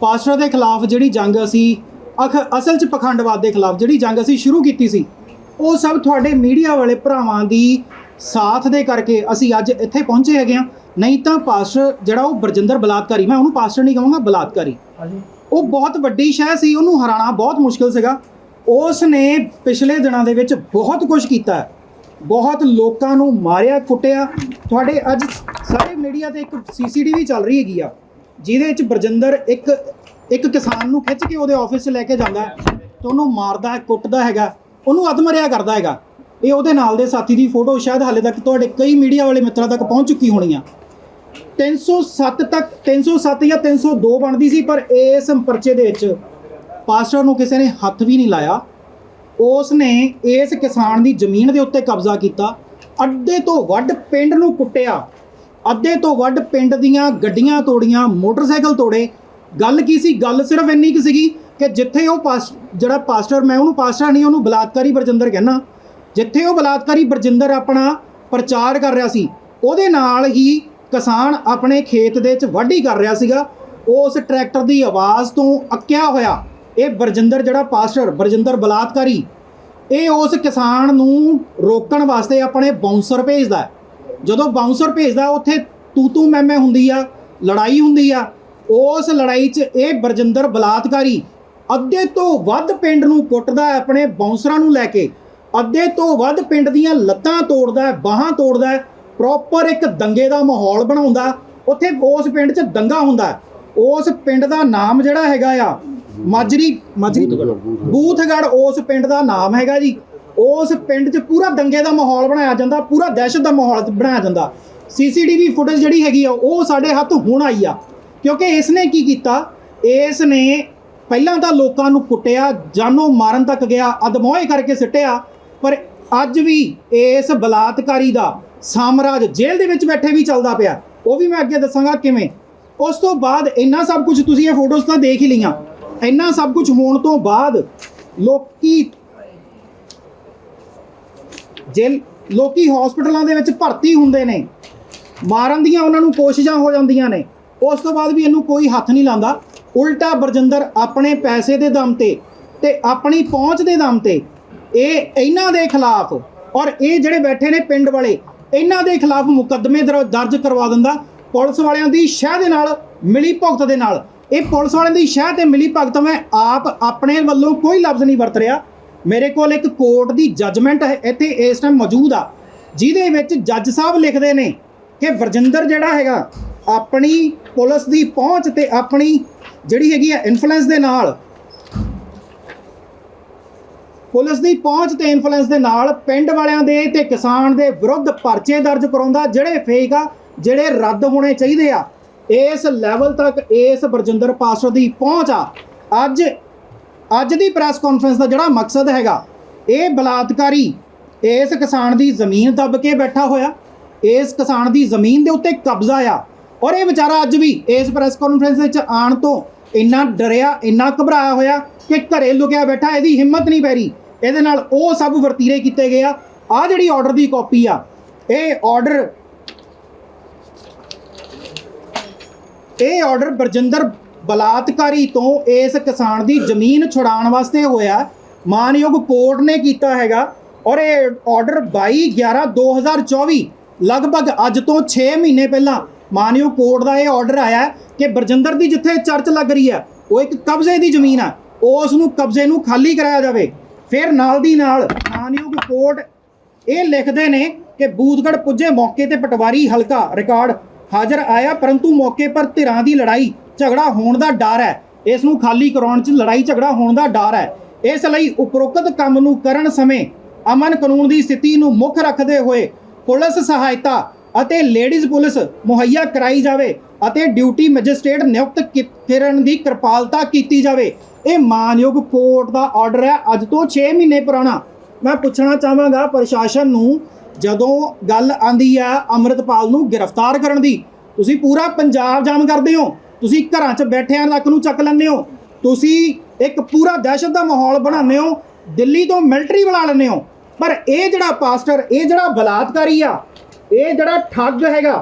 Pastor ਦੇ ਖਿਲਾਫ ਜਿਹੜੀ ਜੰਗ ਅਸੀਂ ਅਖ- ਅਸਲ 'ਚ ਪਖੰਡਵਾਦ ਦੇ ਖਿਲਾਫ ਜਿਹੜੀ ਜੰਗ ਅਸੀਂ ਸ਼ੁਰੂ ਕੀਤੀ ਸੀ ਉਹ ਸਭ ਤੁਹਾਡੇ ਮੀਡੀਆ ਵਾਲੇ ਭਰਾਵਾਂ ਦੀ ਸਾਥ ਦੇ ਕਰਕੇ ਅਸੀਂ ਅੱਜ ਇੱਥੇ ਪਹੁੰਚੇ ਹੈਗੇ ਆ ਨਹੀਂ ਤਾਂ ਪਾਸਟਰ ਜਿਹੜਾ ਉਹ ਬਰਜਿੰਦਰ ਬਲਾਤਕਾਰੀ ਮੈਂ ਉਹਨੂੰ ਪਾਸਟਰ ਨਹੀਂ ਕਹਾਂਗਾ ਬਲਾਤਕਾਰੀ। ਉਹ ਬਹੁਤ ਵੱਡੀ ਸ਼ੈ ਸੀ ਉਹਨੂੰ ਹਰਾਣਾ ਬਹੁਤ ਮੁਸ਼ਕਲ ਸੀਗਾ। ਉਸ ਨੇ ਪਿਛਲੇ ਦਿਨਾਂ ਦੇ ਵਿੱਚ ਬਹੁਤ ਕੁਝ ਕੀਤਾ ਹੈ। ਬਹੁਤ ਲੋਕਾਂ ਨੂੰ ਮਾਰਿਆ ਕੁੱਟਿਆ। ਤੁਹਾਡੇ ਅੱਜ ਸਾਰੇ ਮੀਡੀਆ ਤੇ ਇੱਕ ਸੀਸੀਟੀਵੀ ਚੱਲ ਰਹੀ ਹੈਗੀ ਆ। ਜਿਹਦੇ ਵਿੱਚ ਬਰਜਿੰਦਰ ਇੱਕ ਇੱਕ ਕਿਸਾਨ ਨੂੰ ਖਿੱਚ ਕੇ ਉਹਦੇ ਆਫਿਸ 'ਚ ਲੈ ਕੇ ਜਾਂਦਾ ਹੈ ਤੇ ਉਹਨੂੰ ਮਾਰਦਾ ਹੈ, ਕੁੱਟਦਾ ਹੈਗਾ, ਉਹਨੂੰ ਅਦਮਰਿਆ ਕਰਦਾ ਹੈਗਾ। ਇਹ ਉਹਦੇ ਨਾਲ ਦੇ ਸਾਥੀ ਦੀ ਫੋਟੋ ਸ਼ਾਇਦ ਹਾਲੇ ਤੱਕ ਤੁਹਾਡੇ ਕਈ ਮੀਡੀਆ ਵਾਲੇ ਮਿੱਤਰਾਂ ਤੱਕ ਪਹੁੰਚ ਚੁੱਕੀ ਹੋਣੀ ਆ। 307 ਤੱਕ 307 ਜਾਂ 302 ਬਣਦੀ ਸੀ, ਪਰ ਇਸ ਪਰਚੇ ਦੇ ਵਿੱਚ ਪਾਸਟਰ ਨੂੰ ਕਿਸੇ ਨੇ ਹੱਥ ਵੀ ਨਹੀਂ ਲਾਇਆ। ਉਸ ਨੇ ਇਸ ਕਿਸਾਨ ਦੀ ਜ਼ਮੀਨ ਦੇ ਉੱਤੇ ਕਬਜ਼ਾ ਕੀਤਾ। ਅੱਧੇ ਤੋਂ ਵੱਧ ਪਿੰਡ ਨੂੰ ਕੁੱਟਿਆ। ਅੱਧੇ ਤੋਂ ਵੱਧ ਪਿੰਡ ਦੀਆਂ ਗੱਡੀਆਂ ਤੋੜੀਆਂ, ਮੋਟਰਸਾਈਕਲ ਤੋੜੇ। ਗੱਲ ਕੀ ਸੀ? ਗੱਲ ਸਿਰਫ ਇੰਨੀ ਕਿ ਸੀਗੀ ਕਿ ਜਿੱਥੇ ਉਹ ਪਾਸ ਜਿਹੜਾ ਪਾਸਟਰ, ਮੈਂ ਉਹਨੂੰ ਪਾਸਟਰ ਨਹੀਂ, ਉਹਨੂੰ ਬਲਾਤਕਾਰੀ ਬਰਜਿੰਦਰ ਕਹਿੰਦਾ। ਜਿੱਥੇ ਉਹ ਬਲਾਤਕਾਰੀ ਬਰਜਿੰਦਰ ਆਪਣਾ ਪ੍ਰਚਾਰ ਕਰ ਰਿਹਾ ਸੀ, ਉਹਦੇ ਨਾਲ ਹੀ ਕਿਸਾਨ ਆਪਣੇ ਖੇਤ ਦੇ ਵਿੱਚ ਵਾਢੀ ਕਰ ਰਿਹਾ ਸੀਗਾ। ਉਸ ਟਰੈਕਟਰ ਦੀ ਆਵਾਜ਼ ਤੋਂ ਅੱਕਿਆ ਹੋਇਆ ਇਹ ਬਰਜਿੰਦਰ ਜਿਹੜਾ ਪਾਸਟਰ, ਬਰਜਿੰਦਰ ਬਲਾਤਕਾਰੀ, ਇਹ ਉਸ ਕਿਸਾਨ ਨੂੰ ਰੋਕਣ ਵਾਸਤੇ ਆਪਣੇ ਬਾਉਂਸਰ ਭੇਜਦਾ ਹੈ। ਜਦੋਂ ਬਾਉਂਸਰ ਭੇਜਦਾ ਉੱਥੇ ਤੂ ਤੂ ਮੈਂ ਮੈਂ ਹੁੰਦੀ ਆ ਲੜਾਈ ਹੁੰਦੀ ਆ ਉਸ ਲੜਾਈ 'ਚ ਇਹ ਬਰਜਿੰਦਰ ਬਲਾਤਕਾਰੀ ਅੱਧੇ ਤੋਂ ਵੱਧ ਪਿੰਡ ਨੂੰ ਕੁੱਟਦਾ ਆਪਣੇ ਬਾਉਂਸਰਾਂ ਨੂੰ ਲੈ ਕੇ ਅੱਧੇ ਤੋਂ ਵੱਧ ਪਿੰਡ ਦੀਆਂ ਲੱਤਾਂ ਤੋੜਦਾ ਬਾਹਾਂ ਤੋੜਦਾ ਪ੍ਰੋਪਰ ਇੱਕ ਦੰਗੇ ਦਾ ਮਾਹੌਲ ਬਣਾਉਂਦਾ ਉੱਥੇ ਉਸ ਪਿੰਡ 'ਚ ਦੰਗਾ ਹੁੰਦਾ। ਉਸ ਪਿੰਡ ਦਾ ਨਾਮ ਜਿਹੜਾ ਹੈਗਾ ਆ ਮਾਜਰੀ ਮਾਜਰੀ ਬੂਥਗੜ ਉਸ ਪਿੰਡ ਦਾ ਨਾਮ ਹੈਗਾ ਜੀ ਉਸ ਪਿੰਡ 'ਚ ਪੂਰਾ ਦੰਗੇ ਦਾ ਮਾਹੌਲ ਬਣਾਇਆ ਜਾਂਦਾ, ਪੂਰਾ ਦਹਿਸ਼ਤ ਦਾ ਮਾਹੌਲ ਬਣਾਇਆ ਜਾਂਦਾ। ਸੀਸੀਟੀਵੀ ਫੁਟੇਜ ਜਿਹੜੀ ਹੈਗੀ ਆ, ਉਹ ਸਾਡੇ ਹੱਥ ਹੁਣ ਆਈ ਆ। ਕਿਉਂਕਿ ਇਸ ਨੇ ਕੀ ਕੀਤਾ? ਇਸ ਨੇ ਪਹਿਲਾਂ ਤਾਂ ਲੋਕਾਂ ਨੂੰ ਕੁੱਟਿਆ, ਜਾਨੋਂ ਮਾਰਨ ਤੱਕ ਗਿਆ, ਅਦਮੋਏ ਕਰਕੇ ਸਿੱਟਿਆ, ਪਰ ਅੱਜ ਵੀ ਇਸ ਬਲਾਤਕਾਰੀ ਦਾ ਸਾਮਰਾਜ ਜੇਲ੍ਹ ਦੇ ਵਿੱਚ ਬੈਠੇ ਵੀ ਚੱਲਦਾ ਪਿਆ। ਉਹ ਵੀ ਮੈਂ ਅੱਗੇ ਦੱਸਾਂਗਾ ਕਿਵੇਂ। ਉਸ ਤੋਂ ਬਾਅਦ ਇੰਨਾ ਸਭ ਕੁਝ ਤੁਸੀਂ ਇਹ ਫੋਟੋਜ਼ ਤਾਂ ਦੇਖ ਹੀ ਲਈਆਂ। ਇੰਨਾ ਸਭ ਕੁਝ ਹੋਣ ਤੋਂ ਬਾਅਦ ਲੋਕੀ ਜੇ ਲੋਕੀ ਹਸਪੀਟਲਾਂ ਦੇ ਵਿੱਚ ਭਰਤੀ ਹੁੰਦੇ ਨੇ। ਮਾਰਨ ਦੀਆਂ ਉਹਨਾਂ ਨੂੰ ਕੋਸ਼ਿਸ਼ਾਂ ਹੋ ਜਾਂਦੀਆਂ ਨੇ। ਉਸ ਤੋਂ ਬਾਅਦ ਵੀ ਇਹਨੂੰ ਕੋਈ ਹੱਥ ਨਹੀਂ ਲਾਉਂਦਾ। ਉਲਟਾ ਬਰਜਿੰਦਰ ਆਪਣੇ ਪੈਸੇ ਦੇ ਦਮ ਤੇ ਤੇ ਆਪਣੀ ਪਹੁੰਚ ਦੇ ਦਮ ਤੇ ਇਹ ਇਹਨਾਂ ਦੇ ਖਿਲਾਫ ਔਰ ਇਹ ਜਿਹੜੇ ਬੈਠੇ ਨੇ ਪਿੰਡ ਵਾਲੇ, ਇਹਨਾਂ ਦੇ ਖਿਲਾਫ ਮੁਕੱਦਮੇ ਦਰ- ਦਰਜ ਕਰਵਾ ਦਿੰਦਾ। ਪੁਲਿਸ ਵਾਲਿਆਂ ਦੀ ਸ਼ਹਿ ਦੇ ਨਾਲ ਮਿਲੀ ਭੁਗਤ ਦੇ ਨਾਲ। ਇਹ ਪੁਲਿਸ ਵਾਲਿਆਂ ਦੀ ਸ਼ਹਿ ਤੇ ਮਿਲੀ ਭਗਤ ਮੈਂ ਆਪ ਆਪਣੇ ਵੱਲੋਂ ਕੋਈ ਲਫ਼ਜ਼ ਨਹੀਂ ਵਰਤ ਰਿਹਾ। ਮੇਰੇ ਕੋਲ ਇੱਕ ਕੋਰਟ ਦੀ ਜੱਜਮੈਂਟ ਇੱਥੇ ਇਸ ਟਾਈਮ ਮੌਜੂਦ ਆ। ਜਿਹਦੇ ਵਿੱਚ ਜੱਜ ਸਾਹਿਬ ਲਿਖਦੇ ਨੇ ਕਿ ਵਰਜਿੰਦਰ ਜਿਹੜਾ ਹੈਗਾ, ਆਪਣੀ ਪੁਲਿਸ ਦੀ ਪਹੁੰਚ ਤੇ ਆਪਣੀ ਜਿਹੜੀ ਹੈਗੀ ਆ ਇਨਫਲੂਐਂਸ ਦੇ ਨਾਲ, ਪੁਲਿਸ ਦੀ ਪਹੁੰਚ ਤੇ ਇਨਫਲੂਐਂਸ ਦੇ ਨਾਲ ਪਿੰਡ ਵਾਲਿਆਂ ਦੇ ਤੇ ਕਿਸਾਨ ਦੇ ਵਿਰੁੱਧ ਪਰਚੇ ਦਰਜ ਕਰਾਉਂਦਾ, ਜਿਹੜੇ ਫੇਕ ਆ, ਜਿਹੜੇ ਰੱਦ ਹੋਣੇ ਚਾਹੀਦੇ ਆ। ਇਸ ਲੈਵਲ ਤੱਕ ਇਸ ਬਰਜਿੰਦਰ ਪਾਸਟਰ ਦੀ ਪਹੁੰਚ ਆ। ਅੱਜ ਅੱਜ ਦੀ ਪ੍ਰੈਸ ਕਾਨਫਰੰਸ ਦਾ ਜਿਹੜਾ ਮਕਸਦ ਹੈਗਾ, ਇਹ ਬਲਾਤਕਾਰੀ ਇਸ ਕਿਸਾਨ ਦੀ ਜ਼ਮੀਨ ਦੱਬ ਕੇ ਬੈਠਾ ਹੋਇਆ, ਇਸ ਕਿਸਾਨ ਦੀ ਜ਼ਮੀਨ ਦੇ ਉੱਤੇ ਕਬਜ਼ਾ ਆ। ਔਰ ਇਹ ਵਿਚਾਰਾ ਅੱਜ ਵੀ ਇਸ ਪ੍ਰੈਸ ਕਾਨਫਰੰਸ ਵਿੱਚ ਆਉਣ ਤੋਂ ਇੰਨਾ ਡਰਿਆ, ਇੰਨਾ ਘਬਰਾਇਆ ਹੋਇਆ ਕਿ ਘਰੇ ਲੁਕਿਆ ਬੈਠਾ, ਇਹਦੀ ਹਿੰਮਤ ਨਹੀਂ ਪੈ ਰਹੀ। ਇਹਦੇ ਨਾਲ ਉਹ ਸਭ ਵਰਤੀਰੇ ਕੀਤੇ ਗਏ ਆ। ਆ ਜਿਹੜੀ ਆਰਡਰ ਦੀ ਕਾਪੀ ਆ, ਇਹ ਆਰਡਰ ਇਹ ਆਰਡਰ ਬਰਜਿੰਦਰ ਬਲਾਤਕਾਰੀ ਤੋਂ ਇਸ ਕਿਸਾਨ ਦੀ ਜ਼ਮੀਨ ਛੁਡਾਉਣ ਵਾਸਤੇ ਹੋਇਆ। ਮਾਨਯੋਗ ਕੋਰਟ ਨੇ ਕੀਤਾ ਹੈਗਾ ਔਰ ਇਹ ਆਰਡਰ 22 11 2024 ਲਗਭਗ ਅੱਜ ਤੋਂ 6 ਮਹੀਨੇ ਪਹਿਲਾਂ ਮਾਨਯੋਗ ਕੋਰਟ ਦਾ ਇਹ ਆਰਡਰ ਆਇਆ ਕਿ ਬਰਜਿੰਦਰ ਦੀ ਜਿੱਥੇ ਚਰਚ ਲੱਗ ਰਹੀ ਹੈ, ਉਹ ਇੱਕ ਕਬਜ਼ੇ ਦੀ ਜ਼ਮੀਨ ਆ, ਉਸ ਨੂੰ ਕਬਜ਼ੇ ਨੂੰ ਖਾਲੀ ਕਰਾਇਆ ਜਾਵੇ। ਫਿਰ ਨਾਲ ਦੀ ਨਾਲ ਮਾਨਯੋਗ ਕੋਰਟ ਇਹ ਲਿਖਦੇ ਨੇ ਕਿ ਬੂਥਗੜ ਪੁੱਜੇ ਮੌਕੇ ਤੇ ਪਟਵਾਰੀ ਹਲਕਾ ਰਿਕਾਰਡ ਹਾਜ਼ਰ ਆਇਆ, ਪਰੰਤੂ ਮੌਕੇ ਪਰ ਧਿਰਾਂ ਦੀ ਲੜਾਈ ਝਗੜਾ ਹੋਣ ਦਾ ਡਰ ਹੈ। ਇਸ ਨੂੰ ਖਾਲੀ ਕਰਾਉਣ 'ਚ ਲੜਾਈ ਝਗੜਾ ਹੋਣ ਦਾ ਡਰ ਹੈ। ਇਸ ਲਈ ਉਪਰੋਕਤ ਕੰਮ ਨੂੰ ਕਰਨ ਸਮੇਂ ਅਮਨ ਕਾਨੂੰਨ ਦੀ ਸਥਿਤੀ ਨੂੰ ਮੁੱਖ ਰੱਖਦੇ ਹੋਏ ਪੁਲਿਸ ਸਹਾਇਤਾ ਅਤੇ ਲੇਡੀਜ਼ ਪੁਲਿਸ ਮੁਹੱਈਆ ਕਰਾਈ ਜਾਵੇ ਅਤੇ ਡਿਊਟੀ ਮੈਜਿਸਟ੍ਰੇਟ ਨਿਯੁਕਤ ਕੀ- ਕਰਨ ਦੀ ਕਿਰਪਾਲਤਾ ਕੀਤੀ ਜਾਵੇ। ਇਹ ਮਾਨਯੋਗ ਕੋਰਟ ਦਾ ਆਰਡਰ ਹੈ। ਅੱਜ ਤੋਂ 6 ਮਹੀਨੇ ਪੁਰਾਣਾ। ਮੈਂ ਪੁੱਛਣਾ ਚਾਹਾਂਗਾ ਪ੍ਰਸ਼ਾਸਨ ਨੂੰ, ਜਦੋਂ ਗੱਲ ਆਂਦੀ ਆ ਅੰਮ੍ਰਿਤਪਾਲ ਨੂੰ ਗ੍ਰਿਫਤਾਰ ਕਰਨ ਦੀ, ਤੁਸੀਂ ਪੂਰਾ ਪੰਜਾਬ ਜਾਮ ਕਰਦੇ ਹੋ? ਤੁਸੀਂ ਘਰਾਂ 'ਚ ਬੈਠਿਆਂ ਲੱਕ ਨੂੰ ਚੱਕ ਲੈਂਦੇ ਹੋ। ਤੁਸੀਂ ਇੱਕ ਪੂਰਾ ਦਹਿਸ਼ਤ ਦਾ ਮਾਹੌਲ ਬਣਾਉਂਦੇ ਹੋ, ਦਿੱਲੀ ਤੋਂ ਮਿਲਟਰੀ ਬੁਲਾ ਲੈਂਦੇ ਹੋ। ਪਰ ਇਹ ਜਿਹੜਾ ਪਾਸਟਰ, ਇਹ ਜਿਹੜਾ ਬਲਾਤਕਾਰੀ ਆ, ਇਹ ਜਿਹੜਾ ਠੱਗ ਹੈਗਾ,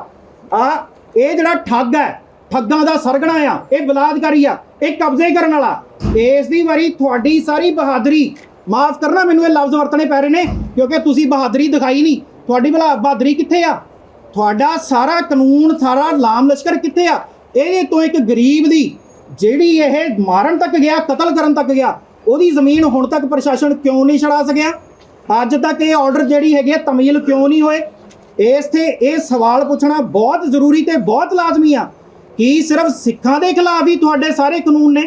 ਆ, ਇਹ ਜਿਹੜਾ ਠੱਗ ਹੈ, ਠੱਗਾਂ ਦਾ ਸਰਗਣਾ ਆ, ਇਹ ਬਲਾਤਕਾਰੀ ਆ, ਇਹ ਕਬਜ਼ੇ ਕਰਨ ਵਾਲਾ। ਇਸ ਦੀ ਵਾਰੀ ਤੁਹਾਡੀ ਸਾਰੀ ਬਹਾਦਰੀ, ਮਾਫ ਕਰਨਾ, ਮੈਨੂੰ ਇਹ ਲਫ਼ਜ਼ ਵਰਤਣੇ ਪੈ ਰਹੇ ਨੇ, ਕਿਉਂਕਿ ਤੁਸੀਂ ਬਹਾਦਰੀ ਦਿਖਾਈ ਨਹੀਂ। ਤੁਹਾਡੀ ਬਲਾ, ਬਹਾਦਰੀ ਕਿੱਥੇ ਆ? ਤੁਹਾਡਾ ਸਾਰਾ ਕਾਨੂੰਨ, ਸਾਰਾ ਲਾਮ ਲਸ਼ਕਰ ਕਿੱਥੇ ਆ? ਇਹਦੇ ਤੋਂ ਇੱਕ ਗਰੀਬ ਦੀ ਜਿਹੜੀ ਇਹ ਮਾਰਨ ਤੱਕ ਗਿਆ, ਕਤਲ ਕਰਨ ਤੱਕ ਗਿਆ, ਉਹਦੀ ਜ਼ਮੀਨ ਹੁਣ ਤੱਕ ਪ੍ਰਸ਼ਾਸਨ ਕਿਉਂ ਨਹੀਂ ਛੜਾ ਸਕਿਆ? ਅੱਜ ਤੱਕ ਇਹ ਆਰਡਰ ਜਿਹੜੀ ਹੈਗੀ ਆ ਤਮੀਲ ਕਿਉਂ ਨਹੀਂ ਹੋਏ? ਇਸ ਤੇ ਇਹ ਸਵਾਲ ਪੁੱਛਣਾ ਬਹੁਤ ਜ਼ਰੂਰੀ ਤੇ ਬਹੁਤ ਲਾਜ਼ਮੀ ਆ ਕੀ ਸਿਰਫ ਸਿੱਖਾਂ ਦੇ ਖਿਲਾਫ ਹੀ ਤੁਹਾਡੇ ਸਾਰੇ ਕਾਨੂੰਨ ਨੇ।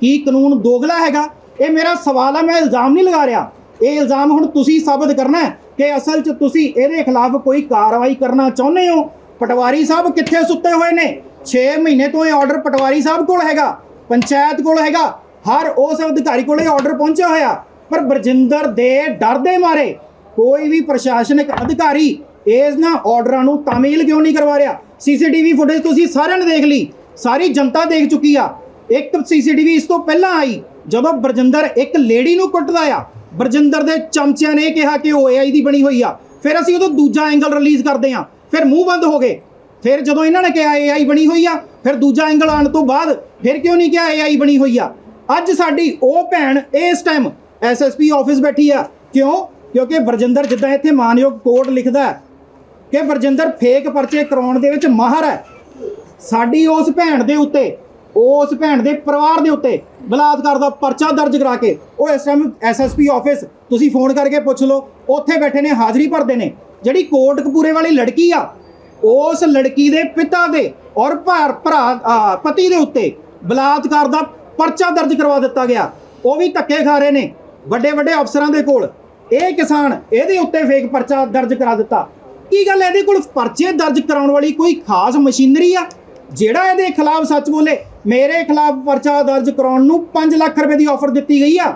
ਕੀ ਕਾਨੂੰਨ ਦੋਗਲਾ ਹੈਗਾ? ਇਹ ਮੇਰਾ ਸਵਾਲ ਆ, ਮੈਂ ਇਲਜ਼ਾਮ ਨਹੀਂ ਲਗਾ ਰਿਹਾ। ਇਹ ਇਲਜ਼ਾਮ ਹੁਣ ਤੁਸੀਂ ਸਾਬਤ ਕਰਨਾ ਹੈ ਕਿ ਅਸਲ 'ਚ ਤੁਸੀਂ ਇਹਦੇ ਖਿਲਾਫ ਕੋਈ ਕਾਰਵਾਈ ਕਰਨਾ ਚਾਹੁੰਦੇ ਹੋ? ਪਟਵਾਰੀ ਸਾਹਿਬ ਕਿੱਥੇ ਸੁੱਤੇ ਹੋਏ ਨੇ? 6 ਮਹੀਨੇ ਤੋਂ ਇਹ ਆਰਡਰ ਪਟਵਾਰੀ ਸਾਹਿਬ ਕੋਲ ਹੈਗਾ, ਪੰਚਾਇਤ ਕੋਲ ਹੈਗਾ, ਹਰ ਉਸ ਅਧਿਕਾਰੀ ਕੋਲ ਇਹ ਆਰਡਰ ਪਹੁੰਚਿਆ ਹੋਇਆ। ਪਰ ਬਰਜਿੰਦਰ ਦੇ ਡਰ ਦੇ ਮਾਰੇ, ਕੋਈ ਵੀ ਪ੍ਰਸ਼ਾਸਨਿਕ ਅਧਿਕਾਰੀ ਇਸ ਨਾ ਆਰਡਰਾਂ ਨੂੰ ਤਾਮੀਲ ਕਿਉਂ ਨਹੀਂ ਕਰਵਾ ਰਿਹਾ? ਸੀਸੀਟੀਵੀ ਫੁਟੇਜ ਤੁਸੀਂ ਸਾਰਿਆਂ ਨੇ ਦੇਖ ਲਈ, ਸਾਰੀ ਜਨਤਾ ਦੇਖ ਚੁੱਕੀ ਆ। ਇੱਕ ਸੀਸੀਟੀਵੀ ਇਸ ਤੋਂ ਪਹਿਲਾਂ ਆਈ, ਜਦੋਂ ਬਰਜਿੰਦਰ ਇੱਕ ਲੇਡੀ ਨੂੰ ਕੁੱਟਦਾ ਆ। ਬਰਜਿੰਦਰ ਦੇ ਚਮਚਿਆਂ ਨੇ ਕਿਹਾ ਕਿ ਉਹ ਏਆਈ ਦੀ ਬਣੀ ਹੋਈ ਆ। ਫਿਰ ਅਸੀਂ ਉਦੋਂ ਦੂਜਾ ਐਂਗਲ ਰਿਲੀਜ਼ ਕਰਦੇ ਆ। ਫਿਰ ਮੂੰਹ ਬੰਦ ਹੋ ਗਏ। ਫਿਰ ਜਦੋਂ ਇਹਨਾਂ ਨੇ ਕਿਹਾ ਏਆਈ ਬਣੀ ਹੋਈ ਆ, ਫਿਰ ਦੂਜਾ ਐਂਗਲ ਆਉਣ ਤੋਂ ਬਾਅਦ ਫਿਰ ਕਿਉਂ ਨਹੀਂ ਕਿਹਾ ਏਆਈ ਬਣੀ ਹੋਈ ਆ? ਅੱਜ ਸਾਡੀ ਉਹ ਭੈਣ ਇਸ ਟਾਈਮ ਐਸਐਸਪੀ ਆਫਿਸ ਬੈਠੀ ਆ। ਕਿਉਂ? ਕਿਉਂਕਿ ਬਰਜਿੰਦਰ ਜਿੱਦਾਂ ਇੱਥੇ ਮਾਨਯੋਗ ਕੋਰਟ ਲਿਖਦਾ ਕਿ ਬਰਜਿੰਦਰ ਫੇਕ ਪਰਚੇ ਕਰਾਉਣ ਦੇ ਵਿੱਚ ਮਾਹਰ ਹੈ। ਸਾਡੀ ਉਸ ਭੈਣ ਦੇ ਉੱਤੇ, ਉਸ ਭੈਣ ਦੇ ਪਰਿਵਾਰ ਦੇ ਉੱਤੇ ਬਲਾਤਕਾਰ ਦਾ ਪਰਚਾ ਦਰਜ ਕਰਾ ਕੇ ਉਹ ਇਸ ਟਾਈਮ ਐਸਐਸਪੀ ਆਫਿਸ ਤੁਸੀਂ ਫੋਨ ਕਰਕੇ ਪੁੱਛ ਲਓ, ਉੱਥੇ ਬੈਠੇ ਨੇ, ਹਾਜ਼ਰੀ ਭਰਦੇ ਨੇ। ਜਿਹੜੀ ਕੋਟਕਪੂਰੇ ਵਾਲੀ ਲੜਕੀ ਆ ਉਸ ਲੜਕੀ ਦੇ ਪਿਤਾ ਦੇ ਔਰ ਭਾਰ ਭਰਾ ਪਤੀ ਦੇ ਉੱਤੇ ਬਲਾਤਕਾਰ ਦਾ ਪਰਚਾ ਦਰਜ ਕਰਵਾ ਦਿੱਤਾ ਗਿਆ। ਉਹ ਵੀ ਧੱਕੇ ਖਾ ਰਹੇ ਨੇ, ਵੱਡੇ ਵੱਡੇ ਅਫਸਰਾਂ ਦੇ ਕੋਲ। ਇਹ ਕਿਸਾਨ ਇਹਦੇ ਉੱਤੇ ਫੇਕ ਪਰਚਾ ਦਰਜ ਕਰਾ ਦਿੱਤਾ। ਕੀ ਗੱਲ ਇਹਦੇ ਕੋਲ ਪਰਚੇ ਦਰਜ ਕਰਾਉਣ ਵਾਲੀ ਕੋਈ ਖਾਸ ਮਸ਼ੀਨਰੀ ਆ? ਜਿਹੜਾ ਇਹਦੇ ਖਿਲਾਫ ਸੱਚ ਬੋਲੇ, ਮੇਰੇ ਖਿਲਾਫ ਪਰਚਾ ਦਰਜ ਕਰਾਉਣ ਨੂੰ 5 ਲੱਖ ਰੁਪਏ ਦੀ ਆਫਰ ਦਿੱਤੀ ਗਈ ਆ।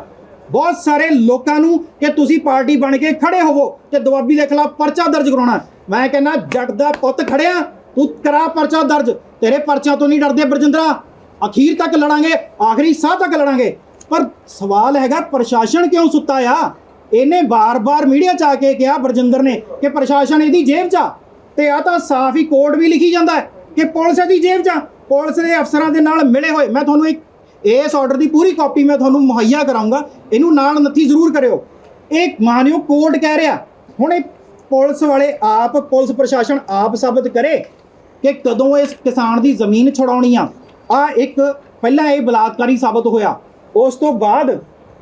ਬਹੁਤ ਸਾਰੇ ਲੋਕਾਂ ਨੂੰ ਕਿ ਤੁਸੀਂ ਪਾਰਟੀ ਬਣ ਕੇ ਖੜੇ ਹੋਵੋ ਤੇ ਦੁਆਬੀ ਦੇ ਖਿਲਾਫ ਪਰਚਾ ਦਰਜ ਕਰਾਉਣਾ। ਮੈਂ ਕਹਿੰਦਾ, ਜੱਟ ਦਾ ਪੁੱਤ ਖੜਿਆ, ਤੂੰ ਕਰਾ ਪਰਚਾ ਦਰਜ। ਤੇਰੇ ਪਰਚਿਆਂ ਤੋਂ ਨਹੀਂ ਡਰਦੇ ਬਰਜਿੰਦਰਾ। ਅਖੀਰ ਤੱਕ ਲੜਾਂਗੇ, ਆਖਰੀ ਸਾਹ ਤੱਕ ਲੜਾਂਗੇ। ਪਰ ਸਵਾਲ ਹੈਗਾ, ਪ੍ਰਸ਼ਾਸਨ ਕਿਉਂ ਸੁੱਤਾ ਆ? ਇਹਨੇ ਬਾਰ-ਬਾਰ ਮੀਡੀਆ 'ਚ ਆ ਕੇ ਕਿਹਾ ਬਰਜਿੰਦਰ ਨੇ ਕਿ ਪ੍ਰਸ਼ਾਸਨ ਇਹਦੀ ਜੇਬ 'ਚ ਆ। ਤੇ ਆ ਤਾਂ ਸਾਫ਼ ਹੀ ਕੋਰਟ ਵੀ ਲਿਖੀ ਜਾਂਦਾ ਕਿ ਪੁਲਿਸ ਇਹਦੀ ਜੇਬ 'ਚ ਆ। ਪੁਲਿਸ ਦੇ ਅਫਸਰਾਂ ਦੇ ਨਾਲ ਮਿਲੇ ਹੋਏ। ਮੈਂ ਤੁਹਾਨੂੰ ਇੱਕ ਇਸ ਆਰਡਰ ਦੀ ਪੂਰੀ ਕਾਪੀ ਮੈਂ ਤੁਹਾਨੂੰ ਮੁਹੱਈਆ ਕਰਾਉਂਗਾ। ਇਹਨੂੰ ਨਾਲ ਨੱਥੀ ਜ਼ਰੂਰ ਕਰਿਓ। ਇਹ ਮਾਨਿਓ ਕੋਰਟ ਕਹਿ ਰਿਹਾ। ਹੁਣ ਇਹ ਪੁਲਿਸ ਵਾਲੇ ਆਪ, ਪੁਲਿਸ ਪ੍ਰਸ਼ਾਸਨ ਆਪ ਸਾਬਤ ਕਰੇ ਕਿ ਕਦੋਂ ਇਸ ਕਿਸਾਨ ਦੀ ਜ਼ਮੀਨ ਛਡਾਉਣੀ ਆ। ਆ ਇੱਕ ਪਹਿਲਾਂ ਇਹ ਬਲਾਤਕਾਰੀ ਸਾਬਤ ਹੋਇਆ। ਉਸ ਤੋਂ ਬਾਅਦ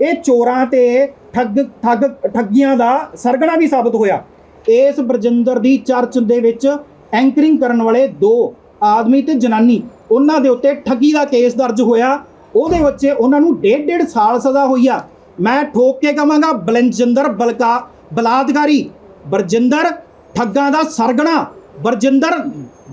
ਇਹ ਚੋਰਾਂ ਤੇ ਠੱਗ ਠੱਗ, ਠੱਗੀਆਂ ਦਾ ਸਰਗਣਾ ਵੀ ਸਾਬਤ ਹੋਇਆ। ਇਸ ਬਰਜਿੰਦਰ ਦੀ ਚਰਚ ਦੇ ਵਿੱਚ ਐਂਕਰਿੰਗ ਕਰਨ ਵਾਲੇ ਦੋ ਆਦਮੀ ਤੇ ਜਨਾਨੀ, ਉਹਨਾਂ ਦੇ ਉੱਤੇ ਠੱਗੀ ਦਾ ਕੇਸ ਦਰਜ ਹੋਇਆ। ਉਹਦੇ ਵਿੱਚ ਉਹਨਾਂ ਨੂੰ ਡੇਢ ਡੇਢ ਸਾਲ ਸਜ਼ਾ ਹੋਈ ਆ। ਮੈਂ ਠੋਕ ਕੇ ਕਹਾਂਗਾ, ਬਲਜਿੰਦਰ ਬਲਕਾ, ਬਲਾਤਕਾਰੀ। ਬਰਜਿੰਦਰ ਠੱਗਾਂ ਦਾ ਸਰਗਣਾ, ਬਰਜਿੰਦਰ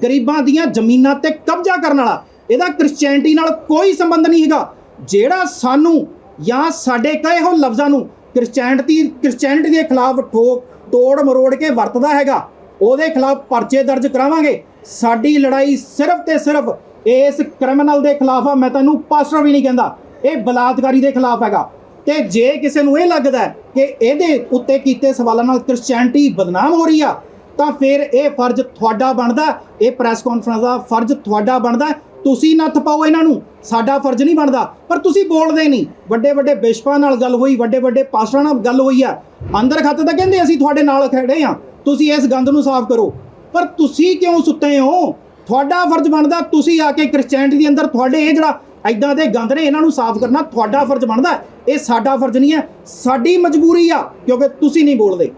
ਗਰੀਬਾਂ ਦੀਆਂ ਜ਼ਮੀਨਾਂ ਤੇ ਕਬਜ਼ਾ ਕਰਨ ਵਾਲਾ, ਇਹਦਾ ਕ੍ਰਿਸਚੀਅਨਟੀ ਨਾਲ ਕੋਈ ਸੰਬੰਧ ਨਹੀਂ ਹੈਗਾ। ਜਿਹੜਾ ਸਾਨੂੰ ਜਾਂ ਸਾਡੇ ਕਹੇ ਹੋ ਲਫ਼ਜ਼ਾਂ ਨੂੰ ਕ੍ਰਿਸਚੀਅਨਟੀ ਕ੍ਰਿਸਚੀਅਨਟੀ ਦੇ ਖਿਲਾਫ ਠੋਕ ਤੋੜ ਮਰੋੜ ਕੇ ਵਰਤਦਾ ਹੈਗਾ, ਉਹਦੇ ਖਿਲਾਫ ਪਰਚੇ ਦਰਜ ਕਰਾਵਾਂਗੇ। ਸਾਡੀ ਲੜਾਈ ਸਿਰਫ ਤੇ ਸਿਰਫ ਇਸ ਕ੍ਰਿਮੀਨਲ ਦੇ ਖਿਲਾਫ ਆ, ਮੈਂ ਤੈਨੂੰ ਪਾਸਟਰ ਵੀ ਨਹੀਂ ਕਹਿੰਦਾ। ਇਹ ਬਲਾਤਕਾਰੀ ਦੇ ਖਿਲਾਫ ਹੈਗਾ। ਤੇ ਜੇ ਕਿਸੇ ਨੂੰ ਇਹ ਲੱਗਦਾ ਕਿ ਇਹਦੇ ਉੱਤੇ ਕੀਤੇ ਸਵਾਲਾਂ ਨਾਲ ਕ੍ਰਿਸਚੀਅਨਟੀ ਬਦਨਾਮ ਹੋ ਰਹੀ ਆ, ਤਾਂ ਫਿਰ ਇਹ ਫਰਜ਼ ਤੁਹਾਡਾ ਬਣਦਾ ਇਹ ਪ੍ਰੈਸ ਕਾਨਫਰੰਸ ਦਾ ਫਰਜ਼ ਤੁਹਾਡਾ ਬਣਦਾ ਤੁਸੀਂ ਨੱਥ ਪਾਓ ਇਹਨਾਂ ਨੂੰ। ਸਾਡਾ ਫਰਜ਼ ਨਹੀਂ ਬਣਦਾ। ਪਰ ਤੁਸੀਂ ਬੋਲਦੇ ਨਹੀਂ। ਵੱਡੇ ਵੱਡੇ ਬਿਸ਼ਪਾਂ ਨਾਲ ਗੱਲ ਹੋਈ ਵੱਡੇ ਵੱਡੇ ਪਾਸਟਰਾਂ ਨਾਲ ਗੱਲ ਹੋਈ ਆ। ਅੰਦਰ ਖਾਤੇ ਤਾਂ ਕਹਿੰਦੇ ਅਸੀਂ ਤੁਹਾਡੇ ਨਾਲ ਖੜੇ ਆ। ਤੁਸੀਂ ਇਸ ਗੰਦ ਨੂੰ ਸਾਫ਼ ਕਰੋ। ਪਰ ਤੁਸੀਂ ਕਿਉਂ ਸੁੱਤੇ ਹੋ? ਤੁਹਾਡਾ ਫਰਜ਼ ਬਣਦਾ ਤੁਸੀਂ ਆ ਕੇ ਕ੍ਰਿਸਚੀਅਨਟੀ ਦੇ ਅੰਦਰ ਤੁਹਾਡੇ ਇਹ ਜਿਹੜਾ ਐਦਾਂ ਦੇ ਗੰਦ ਨੇ, ਇਹਨਾਂ ਨੂੰ ਸਾਫ਼ ਕਰਨਾ ਤੁਹਾਡਾ ਫਰਜ਼ ਬਣਦਾ ਇਹ ਸਾਡਾ ਫਰਜ਼ ਨਹੀਂ ਹੈ, ਸਾਡੀ ਮਜਬੂਰੀ ਆ, ਕਿਉਂਕਿ ਤੁਸੀਂ ਨਹੀਂ ਬੋਲਦੇ।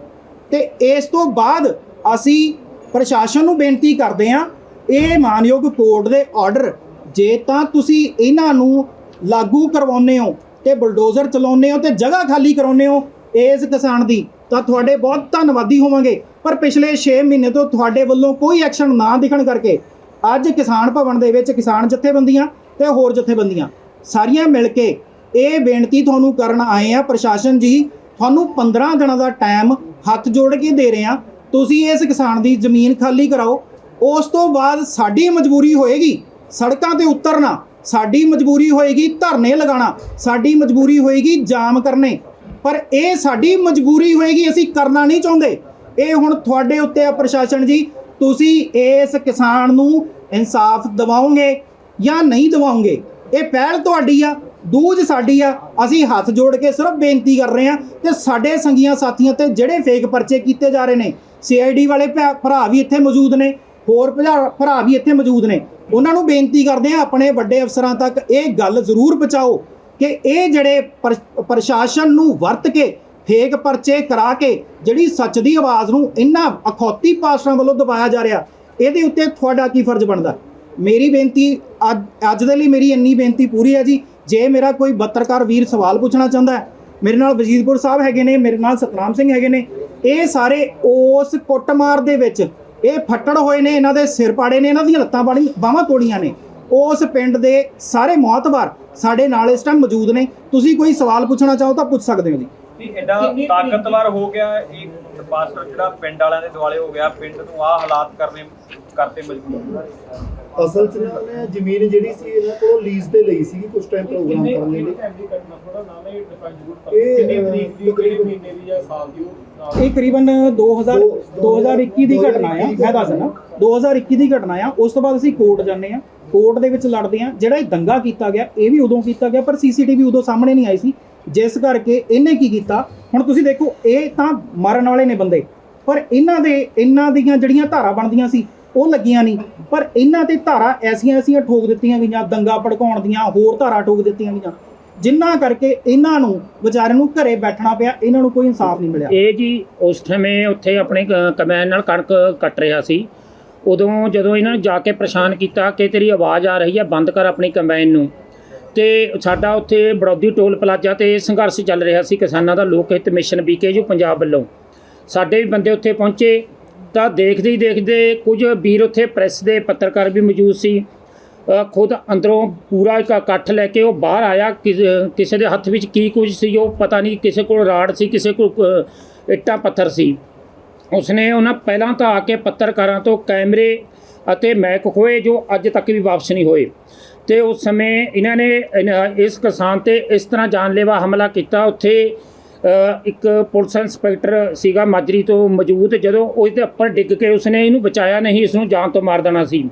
ਤੇ ਇਸ ਤੋਂ ਬਾਅਦ ਅਸੀਂ ਪ੍ਰਸ਼ਾਸਨ ਨੂੰ ਬੇਨਤੀ ਕਰਦੇ ਹਾਂ, ਇਹ ਮਾਨਯੋਗ ਕੋਰਟ ਦੇ ਆਰਡਰ, ਜੇ ਤਾਂ ਤੁਸੀਂ ਇਹਨਾਂ ਨੂੰ ਲਾਗੂ ਕਰਵਾਉਂਦੇ ਹੋ ਤੇ ਬਲਡੋਜ਼ਰ ਚਲਾਉਂਦੇ ਹੋ ਤੇ ਜਗ੍ਹਾ ਖਾਲੀ ਕਰਾਉਂਦੇ ਹੋ ਇਸ ਕਿਸਾਨ ਦੀ, ਤਾਂ ਤੁਹਾਡੇ ਬਹੁਤ ਧੰਨਵਾਦੀ ਹੋਵਾਂਗੇ। ਪਰ ਪਿਛਲੇ 6 ਮਹੀਨੇ ਤੋਂ ਤੁਹਾਡੇ ਵੱਲੋਂ ਕੋਈ ਐਕਸ਼ਨ ਨਾ ਦਿਖਣ ਕਰਕੇ ਅੱਜ ਕਿਸਾਨ ਭਵਨ ਦੇ ਵਿੱਚ ਕਿਸਾਨ ਜਥੇਬੰਦੀਆਂ ਤੇ ਹੋਰ ਜਥੇਬੰਦੀਆਂ। ਸਾਰੀਆਂ ਮਿਲ ਕੇ ਇਹ ਬੇਨਤੀ ਤੁਹਾਨੂੰ ਕਰਨ ਆਏ ਆ, ਪ੍ਰਸ਼ਾਸਨ ਜੀ, ਤੁਹਾਨੂੰ 15 ਦਿਨਾਂ ਦਾ ਟਾਈਮ ਹੱਥ ਜੋੜ ਕੇ ਦੇ ਰਹੇ ਆ। ਤੁਸੀਂ ਇਸ ਕਿਸਾਨ ਦੀ ਜ਼ਮੀਨ ਖਾਲੀ ਕਰਾਓ। ਉਸ ਤੋਂ ਬਾਅਦ ਸਾਡੀ ਮਜਬੂਰੀ ਹੋਏਗੀ ਸੜਕਾਂ ਤੇ ਉਤਰਨਾ। ਸਾਡੀ ਮਜਬੂਰੀ ਹੋਏਗੀ ਧਰਨੇ ਲਗਾਉਣਾ। ਸਾਡੀ ਮਜਬੂਰੀ ਹੋਏਗੀ ਜਾਮ ਕਰਨੇ। ਪਰ ਇਹ ਸਾਡੀ ਮਜਬੂਰੀ ਹੋਏਗੀ, ਅਸੀਂ ਕਰਨਾ ਨਹੀਂ ਚਾਹੁੰਦੇ। ਇਹ ਹੁਣ ਤੁਹਾਡੇ ਉੱਤੇ ਆ ਪ੍ਰਸ਼ਾਸਨ ਜੀ। ਤੁਸੀਂ ਇਸ ਕਿਸਾਨ ਨੂੰ ਇਨਸਾਫ ਦਿਵਾਓਗੇ। ਜਾਂ ਨਹੀਂ ਦਿਵਾਉਂਗੇ? ਇਹ ਪਹਿਲ ਤੁਹਾਡੀ ਆ, ਦੂਜ ਸਾਡੀ ਆ। ਅਸੀਂ ਹੱਥ ਜੋੜ ਕੇ ਸਿਰਫ ਬੇਨਤੀ ਕਰ ਰਹੇ ਹਾਂ ਤੇ ਸਾਡੇ ਸੰਗੀਆਂ ਸਾਥੀਆਂ ਤੇ ਜਿਹੜੇ ਫੇਕ ਪਰਚੇ ਕੀਤੇ ਜਾ ਰਹੇ ਨੇ ਸੀਆਈਡੀ ਵਾਲੇ ਭੈ- ਭਰਾ ਵੀ ਇੱਥੇ ਮੌਜੂਦ ਨੇ, ਹੋਰ ਭਜਾ- ਭਰਾ ਵੀ ਇੱਥੇ ਮੌਜੂਦ ਨੇ, ਉਹਨਾਂ ਨੂੰ ਬੇਨਤੀ ਕਰਦੇ ਆ ਆਪਣੇ ਵੱਡੇ ਅਫਸਰਾਂ ਤੱਕ ਇਹ ਗੱਲ ਜ਼ਰੂਰ ਪਹੁੰਚਾਓ ਕਿ ਇਹ ਜਿਹੜੇ ਪਰ- ਪ੍ਰਸ਼ਾਸਨ ਨੂੰ ਵਰਤ ਕੇ ਫੇਕ ਪਰਚੇ ਕਰਾ ਕੇ ਜਿਹੜੀ ਸੱਚ ਦੀ ਆਵਾਜ਼ ਨੂੰ ਇਹਨਾਂ ਅਖੌਤੀ ਪਾਸਟਰਾਂ ਵੱਲੋਂ ਦਬਾਇਆ ਜਾ ਰਿਹਾ, ਇਹਦੇ ਉੱਤੇ ਤੁਹਾਡਾ ਕੀ ਫਰਜ਼ ਬਣਦਾ? ਮੇਰੀ ਬੇਨਤੀ ਅੱਜ ਅੱਜ ਦੇ ਲਈ ਮੇਰੀ ਇੰਨੀ ਬੇਨਤੀ ਪੂਰੀ ਹੈ ਜੀ। ਜੇ ਮੇਰਾ ਕੋਈ ਪੱਤਰਕਾਰ ਵੀਰ ਸਵਾਲ ਪੁੱਛਣਾ ਚਾਹੁੰਦਾ ਹੈ ਮੇਰੇ ਨਾਲ ਵਜੀਦਪੁਰ ਸਾਹਿਬ ਹੈਗੇ ਨੇ ਮੇਰੇ ਨਾਲ ਸਤਨਾਮ ਸਿੰਘ ਹੈਗੇ ਨੇ ਇਹ ਸਾਰੇ ਉਸ ਕੁੱਟਮਾਰ ਦੇ ਵਿੱਚ ਇਹ ਫੱਟੜ ਹੋਏ ਨੇ ਇਹਨਾਂ ਦੇ ਸਿਰ ਪਾੜੇ ਨੇ ਇਹਨਾਂ ਦੀਆਂ ਲੱਤਾਂ ਪਾੜੀ ਬਾਹਾਂ ਤੋੜੀਆਂ ਨੇ। ਉਸ ਪਿੰਡ ਦੇ ਸਾਰੇ ਮੌਤਵਾਰ ਸਾਡੇ ਨਾਲ ਇਸ ਟਾਈਮ ਮੌਜੂਦ ਨੇ। ਤੁਸੀਂ ਕੋਈ ਸਵਾਲ ਪੁੱਛਣਾ ਚਾਹੋ ਤਾਂ ਪੁੱਛ ਸਕਦੇ ਹੋ ਜੀ। ਵੀ ਐਡਾ ਤਾਕਤਵਰ ਹੋ ਗਿਆ ਇਹ ਪਾਸਟਰ ਜਿਹੜਾ ਪਿੰਡ ਵਾਲਿਆਂ ਦੇ ਦੁਆਲੇ ਹੋ ਗਿਆ ਪਿੰਡ ਨੂੰ ਆਹ ਹਾਲਾਤ ਕਰਨੇ ਕਰਤੇ ਮਜਬੂਰ ਅਸਲ 'ਚ ਨਾ ਉਹਨੇ ਜ਼ਮੀਨ ਜਿਹੜੀ ਸੀ ਇਹਨਾਂ ਕੋਲੋਂ ਲੀਜ਼ ਤੇ ਲਈ ਸੀਗੀ ਕੁਝ ਟਾਈਮ ਪ੍ਰੋਗਰਾਮ ਕਰਨ ਦੇ ਲਈ ਇਹ, ਕਿੰਨੀ ਅਹ, ਤਰੀਕ ਦੀ ਕਿਹੜੇ ਮਹੀਨੇ ਦੀ ਜਾਂ ਸਾਲ ਦੀ ਉਹ ਨਾਲ ਇਹ ਕਰੀਬਨ 2000 ਦੋ- 2021 ਦੀ ਘਟਨਾ ਆ। ਮੈਂ ਦੱਸ ਦਿੰਦਾ। 2021 ਦੀ ਘਟਨਾ ਆ। ਉਸ ਤੋਂ ਬਾਅਦ ਅਸੀਂ ਕੋਰਟ ਜਾਂਦੇ ਆ। ਕੋਰਟ ਦੇ ਵਿੱਚ ਲੜਦੇ ਆ। ਜਿਹੜਾ ਇਹ ਦੰਗਾ ਕੀਤਾ ਗਿਆ ਇਹ ਵੀ ਉਦੋਂ ਕੀਤਾ ਗਿਆ ਪਰ ਸੀਸੀਟੀਵੀ ਉਦੋਂ ਸਾਹਮਣੇ ਨਹੀਂ ਆਈ ਸੀ। ਜਿਸ ਕਰਕੇ ਇਹਨੇ ਕੀ ਕੀਤਾ? ਹੁਣ ਤੁਸੀਂ ਦੇਖੋ ਇਹ ਤਾਂ ਮਰਨ ਵਾਲੇ ਨੇ ਬੰਦੇ। ਪਰ ਇਹਨਾਂ ਦੇ ਇਹਨਾਂ ਦੀਆਂ ਜਿਹੜੀਆਂ ਧਾਰਾ ਬਣਦੀਆਂ ਸੀ ਉਹ ਲੱਗੀਆਂ ਨਹੀਂ। ਪਰ ਇਹਨਾਂ ਤੇ ਧਾਰਾ ਐਸੀਆਂ ਐਸੀਆਂ ਠੋਕ ਦਿੱਤੀਆਂ ਗਈਆਂ, ਦੰਗਾ ਭੜਕਾਉਣ ਦੀਆਂ, ਹੋਰ ਧਾਰਾ ਠੋਕ ਦਿੱਤੀਆਂ ਗਈਆਂ। ਜਿਨ੍ਹਾਂ ਕਰਕੇ ਇਹਨਾਂ ਨੂੰ, ਵਿਚਾਰਿਆਂ ਨੂੰ ਘਰੇ ਬੈਠਣਾ ਪਿਆ, ਇਹਨਾਂ ਨੂੰ ਕੋਈ ਇਨਸਾਫ ਨਹੀਂ ਮਿਲਿਆ। ਇਹ ਜੀ ਉਸ ਸਮੇਂ ਉੱਥੇ ਆਪਣੇ ਕਮੈਨ ਨਾਲ ਕਣਕ ਕੱਟ ਰਿਹਾ ਸੀ। ਉਦੋਂ ਜਦੋਂ ਇਹਨਾਂ ਨੂੰ ਜਾ ਕੇ ਪਰੇਸ਼ਾਨ ਕੀਤਾ ਕਿ ਤੇਰੀ ਆਵਾਜ਼ ਆ ਰਹੀ ਹੈ ਬੰਦ ਕਰ ਆਪਣੀ ਕੰਬਾਈਨ ਨੂੰ। ਤੇ ਸਾਡਾ ਉੱਥੇ ਬੜੌਦੀ ਟੋਲ ਪਲਾਜ਼ਾ ਤੇ ਸੰਘਰਸ਼ ਚੱਲ ਰਿਹਾ ਸੀ ਕਿਸਾਨਾਂ ਦਾ ਲੋਕ ਹਿੱਤ ਮਿਸ਼ਨ ਬੀਕੇਯੂ ਪੰਜਾਬ ਵੱਲੋਂ। ਸਾਡੇ ਵੀ ਬੰਦੇ ਉੱਥੇ ਪਹੁੰਚੇ। ਤਾਂ ਦੇਖਦੇ ਹੀ ਦੇਖਦੇ ਕੁਝ ਵੀਰ ਉੱਥੇ ਪ੍ਰੈਸ ਦੇ ਪੱਤਰਕਾਰ ਵੀ ਮੌਜੂਦ ਸੀ। ਖੁਦ ਅੰਦਰੋਂ ਪੂਰਾ ਇੱਕ ਇਕੱਠ ਲੈ ਕੇ ਉਹ ਬਾਹਰ ਆਇਆ। ਕਿਸ- ਕਿਸੇ ਦੇ ਹੱਥ ਵਿੱਚ ਕੀ ਕੁਝ ਸੀ, ਉਹ ਪਤਾ ਨਹੀਂ ਕਿਸੇ ਕੋਲ ਰਾੜ ਸੀ, ਕਿਸੇ ਕੋਲ ਇੱਟਾਂ ਪੱਥਰ ਸੀ। ਉਸਨੇ ਉਹਨਾਂ ਪਹਿਲਾਂ ਤਾਂ ਆ ਕੇ ਪੱਤਰਕਾਰਾਂ ਤੋਂ ਕੈਮਰੇ ਅਤੇ ਮੈਕ ਖੋਏ ਜੋ ਅੱਜ ਤੱਕ ਵੀ ਵਾਪਸ ਨਹੀਂ ਹੋਏ। ਤੇ ਉਸ ਸਮੇਂ ਇਹਨਾਂ ਨੇ ਇਸ ਕਿਸਾਨ ਤੇ ਇਸ ਤਰ੍ਹਾਂ ਜਾਨਲੇਵਾ ਹਮਲਾ ਕੀਤਾ। ਉੱਥੇ ਇੱਕ ਪੁਲਿਸ ਇੰਸਪੈਕਟਰ ਸੀਗਾ ਮਾਜਰੀ ਤੋਂ ਮੌਜੂਦ, ਜਦੋਂ ਉਸ ਦੇ ਉੱਪਰ ਡਿੱਗ ਕੇ ਉਸਨੇ ਇਹਨੂੰ ਬਚਾਇਆ ਨਹੀਂ ਇਸ ਨੂੰ ਜਾਨ ਤੋਂ ਮਾਰ ਦੇਣਾ ਸੀ।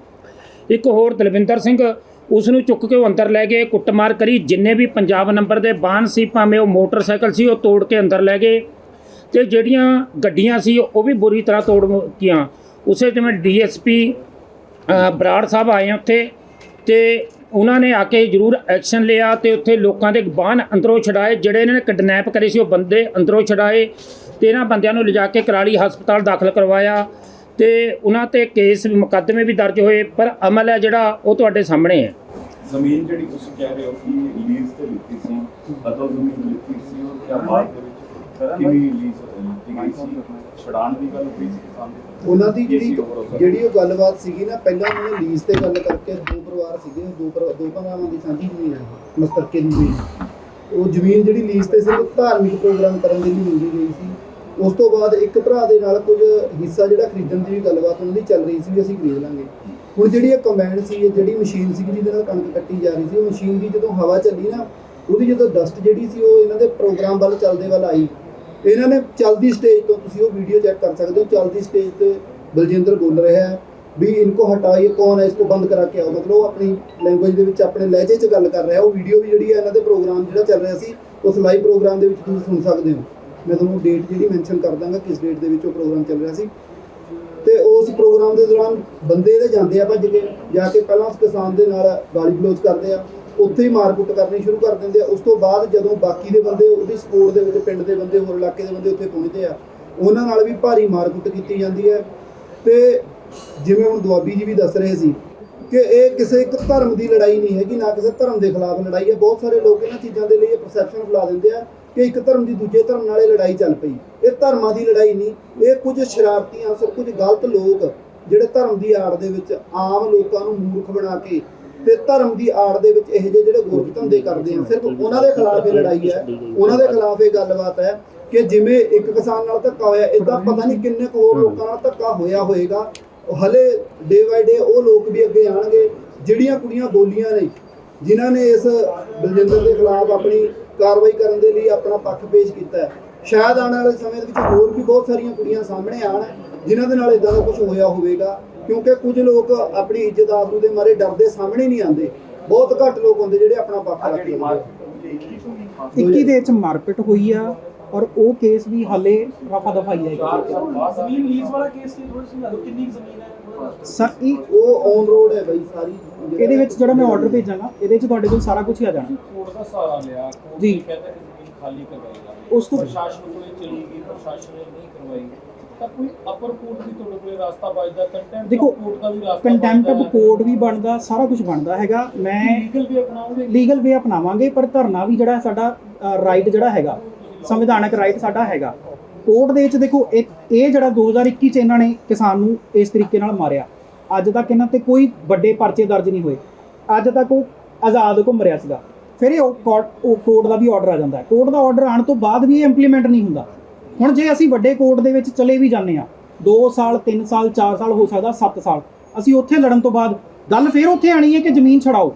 ਇੱਕ ਹੋਰ ਦਲਵਿੰਦਰ ਸਿੰਘ ਉਸ ਨੂੰ ਚੁੱਕ ਕੇ ਉਹ ਅੰਦਰ ਲੈ ਗਏ, ਕੁੱਟਮਾਰ ਕਰੀ। ਜਿੰਨੇ ਵੀ ਪੰਜਾਬ ਨੰਬਰ ਦੇ ਬਾਹਨ ਸੀ, ਭਾਵੇਂ ਉਹ ਮੋਟਰਸਾਈਕਲ ਸੀ, ਉਹ ਤੋੜ ਕੇ ਅੰਦਰ ਲੈ ਗਏ। ਤੇ ਜਿਹੜੀਆਂ ਗੱਡੀਆਂ ਸੀ, ਉਹ ਵੀ ਬੁਰੀ ਤਰ੍ਹਾਂ ਤੋੜ ਕੀਆਂ। ਉਸੇ ਜਿਵੇਂ ਡੀਐਸਪੀ ਬਰਾੜ ਸਾਹਿਬ ਆਏ ਉੱਥੇ ਤੇ ਉਹਨਾਂ ਨੇ ਆ ਕੇ ਜ਼ਰੂਰ ਐਕਸ਼ਨ ਲਿਆ ਤੇ ਉੱਥੇ ਲੋਕਾਂ ਦੇ ਬਾਹਨ ਅੰਦਰੋਂ ਛਡਾਏ ਜਿਹੜੇ ਇਹਨਾਂ ਨੇ ਕਿਡਨੈਪ ਕਰੇ ਸੀ ਉਹ ਬੰਦੇ ਅੰਦਰੋਂ ਛਡਾਏ ਤੇ ਇਹਨਾਂ ਬੰਦਿਆਂ ਨੂੰ ਲਿਜਾ ਕੇ ਕਰਾਲੀ ਹਸਪਤਾਲ ਦਾਖਲ ਕਰਵਾਇਆ ਤੇ ਉਹਨਾਂ ਤੇ ਕੇਸ ਮੁਕੱਦਮੇ ਵੀ ਦਰਜ ਹੋਏ ਪਰ ਅਮਲ ਹੈ ਜਿਹੜਾ ਉਹ ਤੁਹਾਡੇ ਸਾਹਮਣੇ ਹੈ। ਜ਼ਮੀਨ ਜਿਹੜੀ ਤੁਸੀਂ ਕਹਿ ਰਹੇ ਹੋ ਕਿ ਲੀਜ਼ ਤੇ ਲਿੱਤੀ ਸੀ ਅਦਲ ਜ਼ਮੀਨ ਲਿੱਤੀ ਸੀ ਔਰ ਕਿਆ ਬਾਤ ਦੇ ਵਿੱਚ ਕਿੰਨੀ ਲੀਜ਼ ਲਿੱਤੀ ਗਈ ਸੀ? ਛੜਾਣ ਦੀ ਗੱਲ ਹੋਈ ਸੀ ਕਿਸਾਨ ਦੇ? ਉਹਨਾਂ ਦੀ ਜਿਹੜੀ ਜਿਹੜੀ ਉਹ ਗੱਲਬਾਤ ਸੀਗੀ ਨਾ ਪਹਿਲਾਂ ਉਹਨਾਂ ਨੇ ਲੀਜ਼ ਤੇ ਗੱਲ ਕਰਕੇ ਦੋ ਪਰਿਵਾਰ ਸੀਗੇ ਦੋ ਪਰ- ਦੋ ਭਰਾਵਾਂ ਦੀ ਸਾਂਝੀ ਜ਼ਮੀਨ ਹੈ ਮਸਤਰਕੇ ਦੀ ਜ਼ਮੀਨ। ਉਹ ਜ਼ਮੀਨ ਜਿਹੜੀ ਲੀਜ਼ ਤੇ ਸਿਰਫ ਧਾਰਮਿਕ ਪ੍ਰੋਗਰਾਮ ਕਰਨ ਦੇ ਲਈ ਮੰਗੀ ਗਈ ਸੀ। ਉਸ ਤੋਂ ਬਾਅਦ ਇੱਕ ਭਰਾ ਦੇ ਨਾਲ ਕੁਝ ਹਿੱਸਾ ਜਿਹੜਾ ਖਰੀਦਣ ਦੀ ਵੀ ਗੱਲਬਾਤ ਉਹਨਾਂ ਦੀ ਚੱਲ ਰਹੀ ਸੀ ਵੀ ਅਸੀਂ ਖਰੀਦ ਲਾਂਗੇ। ਹੁਣ ਜਿਹੜੀ ਇਹ ਕੰਬਾਈਨ ਸੀ ਜਿਹੜੀ ਮਸ਼ੀਨ ਸੀ ਜਿਹਦੇ ਨਾਲ ਕਣਕ ਕੱਟੀ ਜਾ ਰਹੀ ਸੀ ਉਹ ਮਸ਼ੀਨ ਦੀ ਜਦੋਂ ਹਵਾ ਚੱਲੀ ਨਾ ਉਹਦੀ ਜਦੋਂ ਡਸਟ ਜਿਹੜੀ ਸੀ ਉਹ ਇਹਨਾਂ ਦੇ ਪ੍ਰੋਗਰਾਮ ਵੱਲ ਚੱਲਦੇ ਵੱਲ ਆਈ। ਇਹਨਾਂ ਨੇ ਚਲਦੀ ਸਟੇਜ ਤੋਂ ਤੁਸੀਂ ਉਹ ਵੀਡੀਓ ਚੈੱਕ ਕਰ ਸਕਦੇ ਹੋ, ਚਲਦੀ ਸਟੇਜ ਤੇ ਬਲਜਿੰਦਰ ਬੋਲ ਰਿਹਾ ਹੈ ਵੀ ਇਨਕੋ ਹਟਾਈਏ, ਕੌਣ ਹੈ, ਇਸਕੋ ਬੰਦ ਕਰਾ ਕੇ ਆਓ। ਮਤਲਬ ਉਹ ਆਪਣੀ ਲੈਂਗੁਏਜ ਦੇ ਵਿੱਚ ਆਪਣੇ ਲਹਿਜੇ 'ਚ ਗੱਲ ਕਰ ਰਿਹਾ ਉਹ ਵੀਡੀਓ ਵੀ ਜਿਹੜੀ ਹੈ ਇਹਨਾਂ ਦੇ ਪ੍ਰੋਗਰਾਮ ਜਿਹੜਾ ਚੱਲ ਰਿਹਾ ਸੀ, ਉਸ ਲਾਈਵ ਪ੍ਰੋਗਰਾਮ ਦੇ ਵਿੱਚ ਤੁਸੀਂ ਸੁਣ ਸਕਦੇ ਹੋ। ਮੈਂ ਤੁਹਾਨੂੰ ਡੇਟ ਜਿਹੜੀ ਮੈਂਸ਼ਨ ਕਰ ਦਾਂਗਾ, ਕਿਸ ਡੇਟ ਦੇ ਵਿੱਚ ਉਹ ਪ੍ਰੋਗਰਾਮ ਚੱਲ ਰਿਹਾ ਸੀ। ਤੇ ਉਸ ਪ੍ਰੋਗਰਾਮ ਦੇ ਦੌਰਾਨ ਬੰਦੇ ਇਹਦੇ ਜਾਂਦੇ ਆ ਭੱਜ ਕੇ ਜਾ ਕੇ ਪਹਿਲਾਂ ਉਸ ਕਿਸਾਨ ਦੇ ਨਾਲ ਗਾਲੀ ਗਲੋਚ ਕਰਦੇ ਆ। ਉੱਥੇ ਹੀ ਮਾਰਕੁੱਟ ਕਰਨੀ ਸ਼ੁਰੂ ਕਰ ਦਿੰਦੇ ਆ। ਉਸ ਤੋਂ ਬਾਅਦ ਜਦੋਂ ਬਾਕੀ ਦੇ ਬੰਦੇ, ਉਹਦੀ ਸਪੋਰਟ ਦੇ ਵਿੱਚ ਪਿੰਡ ਦੇ ਬੰਦੇ, ਹੋਰ ਇਲਾਕੇ ਦੇ ਬੰਦੇ ਉੱਥੇ ਪਹੁੰਚਦੇ ਆ, ਉਹਨਾਂ ਨਾਲ ਵੀ ਭਾਰੀ ਮਾਰਕੁੱਟ ਕੀਤੀ ਜਾਂਦੀ ਹੈ। ਤੇ ਜਿਵੇਂ ਹੁਣ ਦੁਆਬੀ ਜੀ ਵੀ ਦੱਸ ਰਹੇ ਸੀ ਕਿ ਇਹ ਕਿਸੇ ਇੱਕ ਧਰਮ ਦੀ ਲੜਾਈ ਨਹੀਂ ਹੈਗੀ, ਨਾ ਕਿਸੇ ਧਰਮ ਦੇ ਖਿਲਾਫ ਲੜਾਈ ਹੈ। ਬਹੁਤ ਸਾਰੇ ਲੋਕ ਇਹਨਾਂ ਚੀਜ਼ਾਂ ਦੇ ਲਈ ਇਹ ਪਰਸੈਪਸ਼ਨ ਫੈਲਾ ਦਿੰਦੇ ਆ ਕਿ ਇੱਕ ਧਰਮ ਦੀ ਦੂਜੇ ਧਰਮ ਨਾਲ ਇਹ ਲੜਾਈ ਚੱਲ ਪਈ। ਇਹ ਧਰਮਾਂ ਦੀ ਲੜਾਈ ਨਹੀਂ, ਇਹ ਕੁਝ ਸ਼ਰਾਰਤੀ ਅਨਸਰ ਕੁਝ ਗਲਤ ਲੋਕ ਜਿਹੜੇ ਧਰਮ ਦੀ ਆੜ ਦੇ ਵਿੱਚ ਆਮ ਲੋਕਾਂ ਨੂੰ ਮੂਰਖ ਬਣਾ ਕੇ ਤੇ ਧਰਮ ਦੀ ਆੜ ਦੇ ਵਿੱਚ ਇਹ ਜਿਹੇ ਜਿਹੜੇ ਗੋਰਖ ਧੰਦੇ ਕਰਦੇ ਆ, ਸਿਰਫ ਉਹਨਾਂ ਦੇ ਖਿਲਾਫ ਇਹ ਲੜਾਈ ਹੈ, ਉਹਨਾਂ ਦੇ ਖਿਲਾਫ ਇਹ ਗੱਲਬਾਤ ਹੈ ਕਿ ਜਿਵੇਂ ਇੱਕ ਕਿਸਾਨ ਨਾਲ ਧੱਕਾ ਹੋਇਆ ਇਦਾਂ ਪਤਾ ਨਹੀਂ ਕਿੰਨੇ ਕੁ ਹੋਰ ਲੋਕਾਂ ਨਾਲ ਧੱਕਾ ਹੋਇਆ ਹੋਏਗਾ। ਹਲੇ ਡੇ ਬਾਈ ਡੇ ਉਹ ਲੋਕ ਵੀ ਅੱਗੇ ਆਣਗੇ, ਜਿਹੜੀਆਂ ਕੁੜੀਆਂ ਬੋਲੀਆਂ ਨੇ, ਜਿਨ੍ਹਾਂ ਨੇ ਇਸ ਬਲਜਿੰਦਰ ਦੇ ਖਿਲਾਫ ਆਪਣੀ ਕਾਰਵਾਈ ਕਰਨ ਦੇ ਲਈ ਆਪਣਾ ਪੱਖ ਪੇਸ਼ ਕੀਤਾ ਸ਼ਾਇਦ ਆਉਣ ਵਾਲੇ ਸਮੇਂ ਦੇ ਵਿੱਚ ਹੋਰ ਵੀ ਬਹੁਤ ਸਾਰੀਆਂ ਕੁੜੀਆਂ ਸਾਹਮਣੇ ਆਣ ਜਿਨ੍ਹਾਂ ਦੇ ਨਾਲ ਇਦਾਂ ਦਾ ਕੁਝ ਹੋਇਆ ਹੋਵੇਗਾ। ਕਿਉਂਕਿ ਕੁਝ ਲੋਕ ਆਪਣੀ ਇੱਜ਼ਤ ਆਬਰੂ ਦੇ ਮਾਰੇ ਡਰਦੇ ਸਾਹਮਣੇ ਨਹੀਂ ਆਉਂਦੇ। ਬਹੁਤ ਘੱਟ ਲੋਕ ਹੁੰਦੇ ਜਿਹੜੇ ਆਪਣਾ ਪੱਖ ਰੱਖਦੇ ਨੇ 21 ਦੇ ਵਿੱਚ ਮਾਰਪੀਟ ਹੋਈ ਆ ਔਰ ਉਹ ਕੇਸ ਵੀ ਹਾਲੇ ਰਫਾ ਦਫਾਈ ਹੈ ਜ਼ਮੀਨ ਲੀਜ਼ ਵਾਲਾ ਕੇਸ ਕੀ ਥੋੜੀ ਸਮਝਾ ਦਿਓ ਕਿੰਨੀ ਜ਼ਮੀਨ ਹੈ? ਸਰ ਇਹ ਉਹ ਔਨ ਰੋਡ ਹੈ ਬਈ ਸਾਰੀ ਇਹਦੇ ਵਿੱਚ ਜਿਹੜਾ ਮੈਂ ਆਰਡਰ ਭੇਜਾਂਗਾ ਇਹਦੇ ਵਿੱਚ ਤੁਹਾਡੇ ਕੋਲ ਸਾਰਾ ਕੁਝ ਹੀ ਆ ਜਾਣਾ। ਕੋਰਟ ਦਾ ਸਹਾਰਾ ਲਿਆ ਕੋਰਟ ਜੀ। ਕਹਿੰਦਾ ਕਿ ਜ਼ਮੀਨ ਖਾਲੀ ਕਰਵਾਏਗਾ ਉਸ ਤੋਂ ਪ੍ਰਸ਼ਾਸਨ ਕੋਲੇ ਚਲੀ ਗਈ ਪ੍ਰਸ਼ਾਸਨ ਨੇ ਨਹੀਂ ਕਰਵਾਈ। ਤਾਂ ਕੋਈ ਅਪਰ ਕੋਰਟ ਵੀ ਤੁਹਾਡੇ ਕੋਲੇ ਰਾਸਤਾ ਬਚਦਾ ਕੰਟੈਂਟ ਦੇਖੋ, ਕੋਰਟ ਦਾ ਵੀ ਰਾਸਤਾ ਕੰਟੈਂਪਟ ਆਫ ਕੋਰਟ ਵੀ ਬਣਦਾ ਸਾਰਾ ਕੁਝ ਬਣਦਾ ਹੈਗਾ। ਮੈਂ ਲੀਗਲ ਵੀ ਅਪਣਾਓਗੇ? ਲੀਗਲ ਵੇ ਅਪਣਾਵਾਂਗੇ ਪਰ ਧਰਨਾ ਵੀ ਜਿਹੜਾ ਸਾਡਾ ਰਾਈਟ ਜਿਹੜਾ ਹੈਗਾ ਸੰਵਿਧਾਨਕ ਰਾਈਟ ਸਾਡਾ ਹੈਗਾ। ਕੋਰਟ ਦੇ ਵਿੱਚ ਦੇਖੋ ਇਹ ਇਹ ਜਿਹੜਾ 2021 ਚ ਇਹਨਾਂ ਨੇ ਕਿਸਾਨ ਨੂੰ ਇਸ ਤਰੀਕੇ ਨਾਲ ਮਾਰਿਆ। ਅੱਜ ਤੱਕ ਇਹਨਾਂ ਤੇ ਕੋਈ ਵੱਡੇ ਪਰਚੇ ਦਰਜ ਨਹੀਂ ਹੋਏ। ਅੱਜ ਤੱਕ ਉਹ ਆਜ਼ਾਦ ਘੁੰਮ ਰਿਹਾ ਸੀਗਾ। ਫਿਰ ਇਹ ਕੋਰਟ ਦਾ ਵੀ ਆਰਡਰ ਆ ਜਾਂਦਾ ਹੈ। ਕੋਰਟ ਦਾ ਆਰਡਰ ਆਉਣ ਤੋਂ ਬਾਅਦ ਵੀ ਇਹ ਇੰਪਲੀਮੈਂਟ ਨਹੀਂ ਹੁੰਦਾ। ਹੁਣ ਜੇ ਅਸੀਂ ਵੱਡੇ ਕੋਰਟ ਦੇ ਵਿੱਚ ਚਲੇ ਵੀ ਜਾਂਦੇ ਆ 2 ਸਾਲ 3 ਸਾਲ 4 ਸਾਲ ਹੋ ਸਕਦਾ 7 ਸਾਲ ਅਸੀਂ ਉੱਥੇ ਲੜਨ ਤੋਂ ਬਾਅਦ ਗੱਲ ਫਿਰ ਉੱਥੇ ਆਣੀ ਹੈ ਕਿ ਜ਼ਮੀਨ ਛਡਾਓ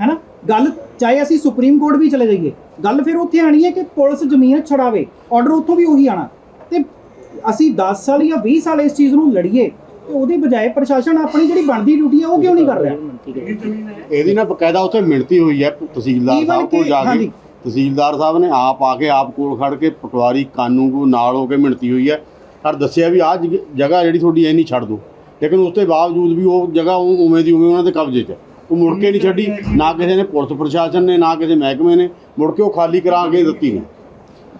ਹੈਨਾ? ਗੱਲ ਚਾਹੇ ਅਸੀਂ ਸੁਪਰੀਮ ਕੋਰਟ ਵੀ ਚਲੇ ਜਾਈਏ ਗੱਲ ਫਿਰ ਉੱਥੇ ਆਣੀ ਹੈ ਕਿ ਪੁਲਿਸ ਜ਼ਮੀਨ ਛਡਾਵੇ ਆਰਡਰ ਉੱਥੋਂ ਵੀ ਉਹੀ ਆਣਾ ਤੇ ਅਸੀਂ 10 ਸਾਲ ਜਾਂ 20 ਸਾਲ ਇਸ ਚੀਜ਼ ਨੂੰ ਲੜੀਏ ਤੇ ਉਹਦੇ ਬਜਾਏ ਪ੍ਰਸ਼ਾਸਨ ਆਪਣੀ ਜਿਹੜੀ ਬਣਦੀ ਡਿਊਟੀ ਹੈ ਉਹ ਕਿਉਂ ਨਹੀਂ ਕਰ ਰਿਹਾ? ਇਹਦੀ ਨਾ ਬਕਾਇਦਾ ਉੱਥੇ ਮਿਣਤੀ ਹੋਈ ਹੈ ਤਹਿਸੀਲਦਾਰ ਸਾਹਿਬ ਕੋਲ ਜਾ ਕੇ। ਤਹਿਸੀਲਦਾਰ ਸਾਹਿਬ ਨੇ ਆਪ ਆ ਕੇ ਆਪ ਕੋਲ ਖੜ ਕੇ ਪਟਵਾਰੀ ਕਾਨੂੰ ਕੋ ਨਾਲ ਹੋ ਕੇ ਮਿਣਤੀ ਹੋਈ ਹੈ। ਪਰ ਦੱਸਿਆ ਵੀ ਆਹ ਜਗ- ਜਗ੍ਹਾ ਜਿਹੜੀ ਤੁਹਾਡੀ ਐ ਨਹੀਂ ਛੱਡ ਦੋ ਲੇਕਿਨ ਉਸ ਦੇ ਬਾਵਜੂਦ ਵੀ ਉਹ ਜਗ੍ਹਾ ਉਹ ਉਵੇਂ ਦੀ ਉਵੇਂ ਉਹਨਾਂ ਦੇ ਕਬਜ਼ੇ 'ਚ ਹੈ। ਉਹ ਮੁੜ ਕੇ ਨਹੀਂ ਛੱਡੀ ਨਾ ਕਿਸੇ ਨੇ ਪੁਲਿਸ ਪ੍ਰਸ਼ਾਸਨ ਨੇ ਨਾ ਕਿਸੇ ਮਹਿਕਮੇ ਨੇ। ਮੁੜ ਕੇ ਉਹ ਖਾਲੀ ਕਰਾ ਕੇ ਦਿੱਤੀ ਨਹੀਂ।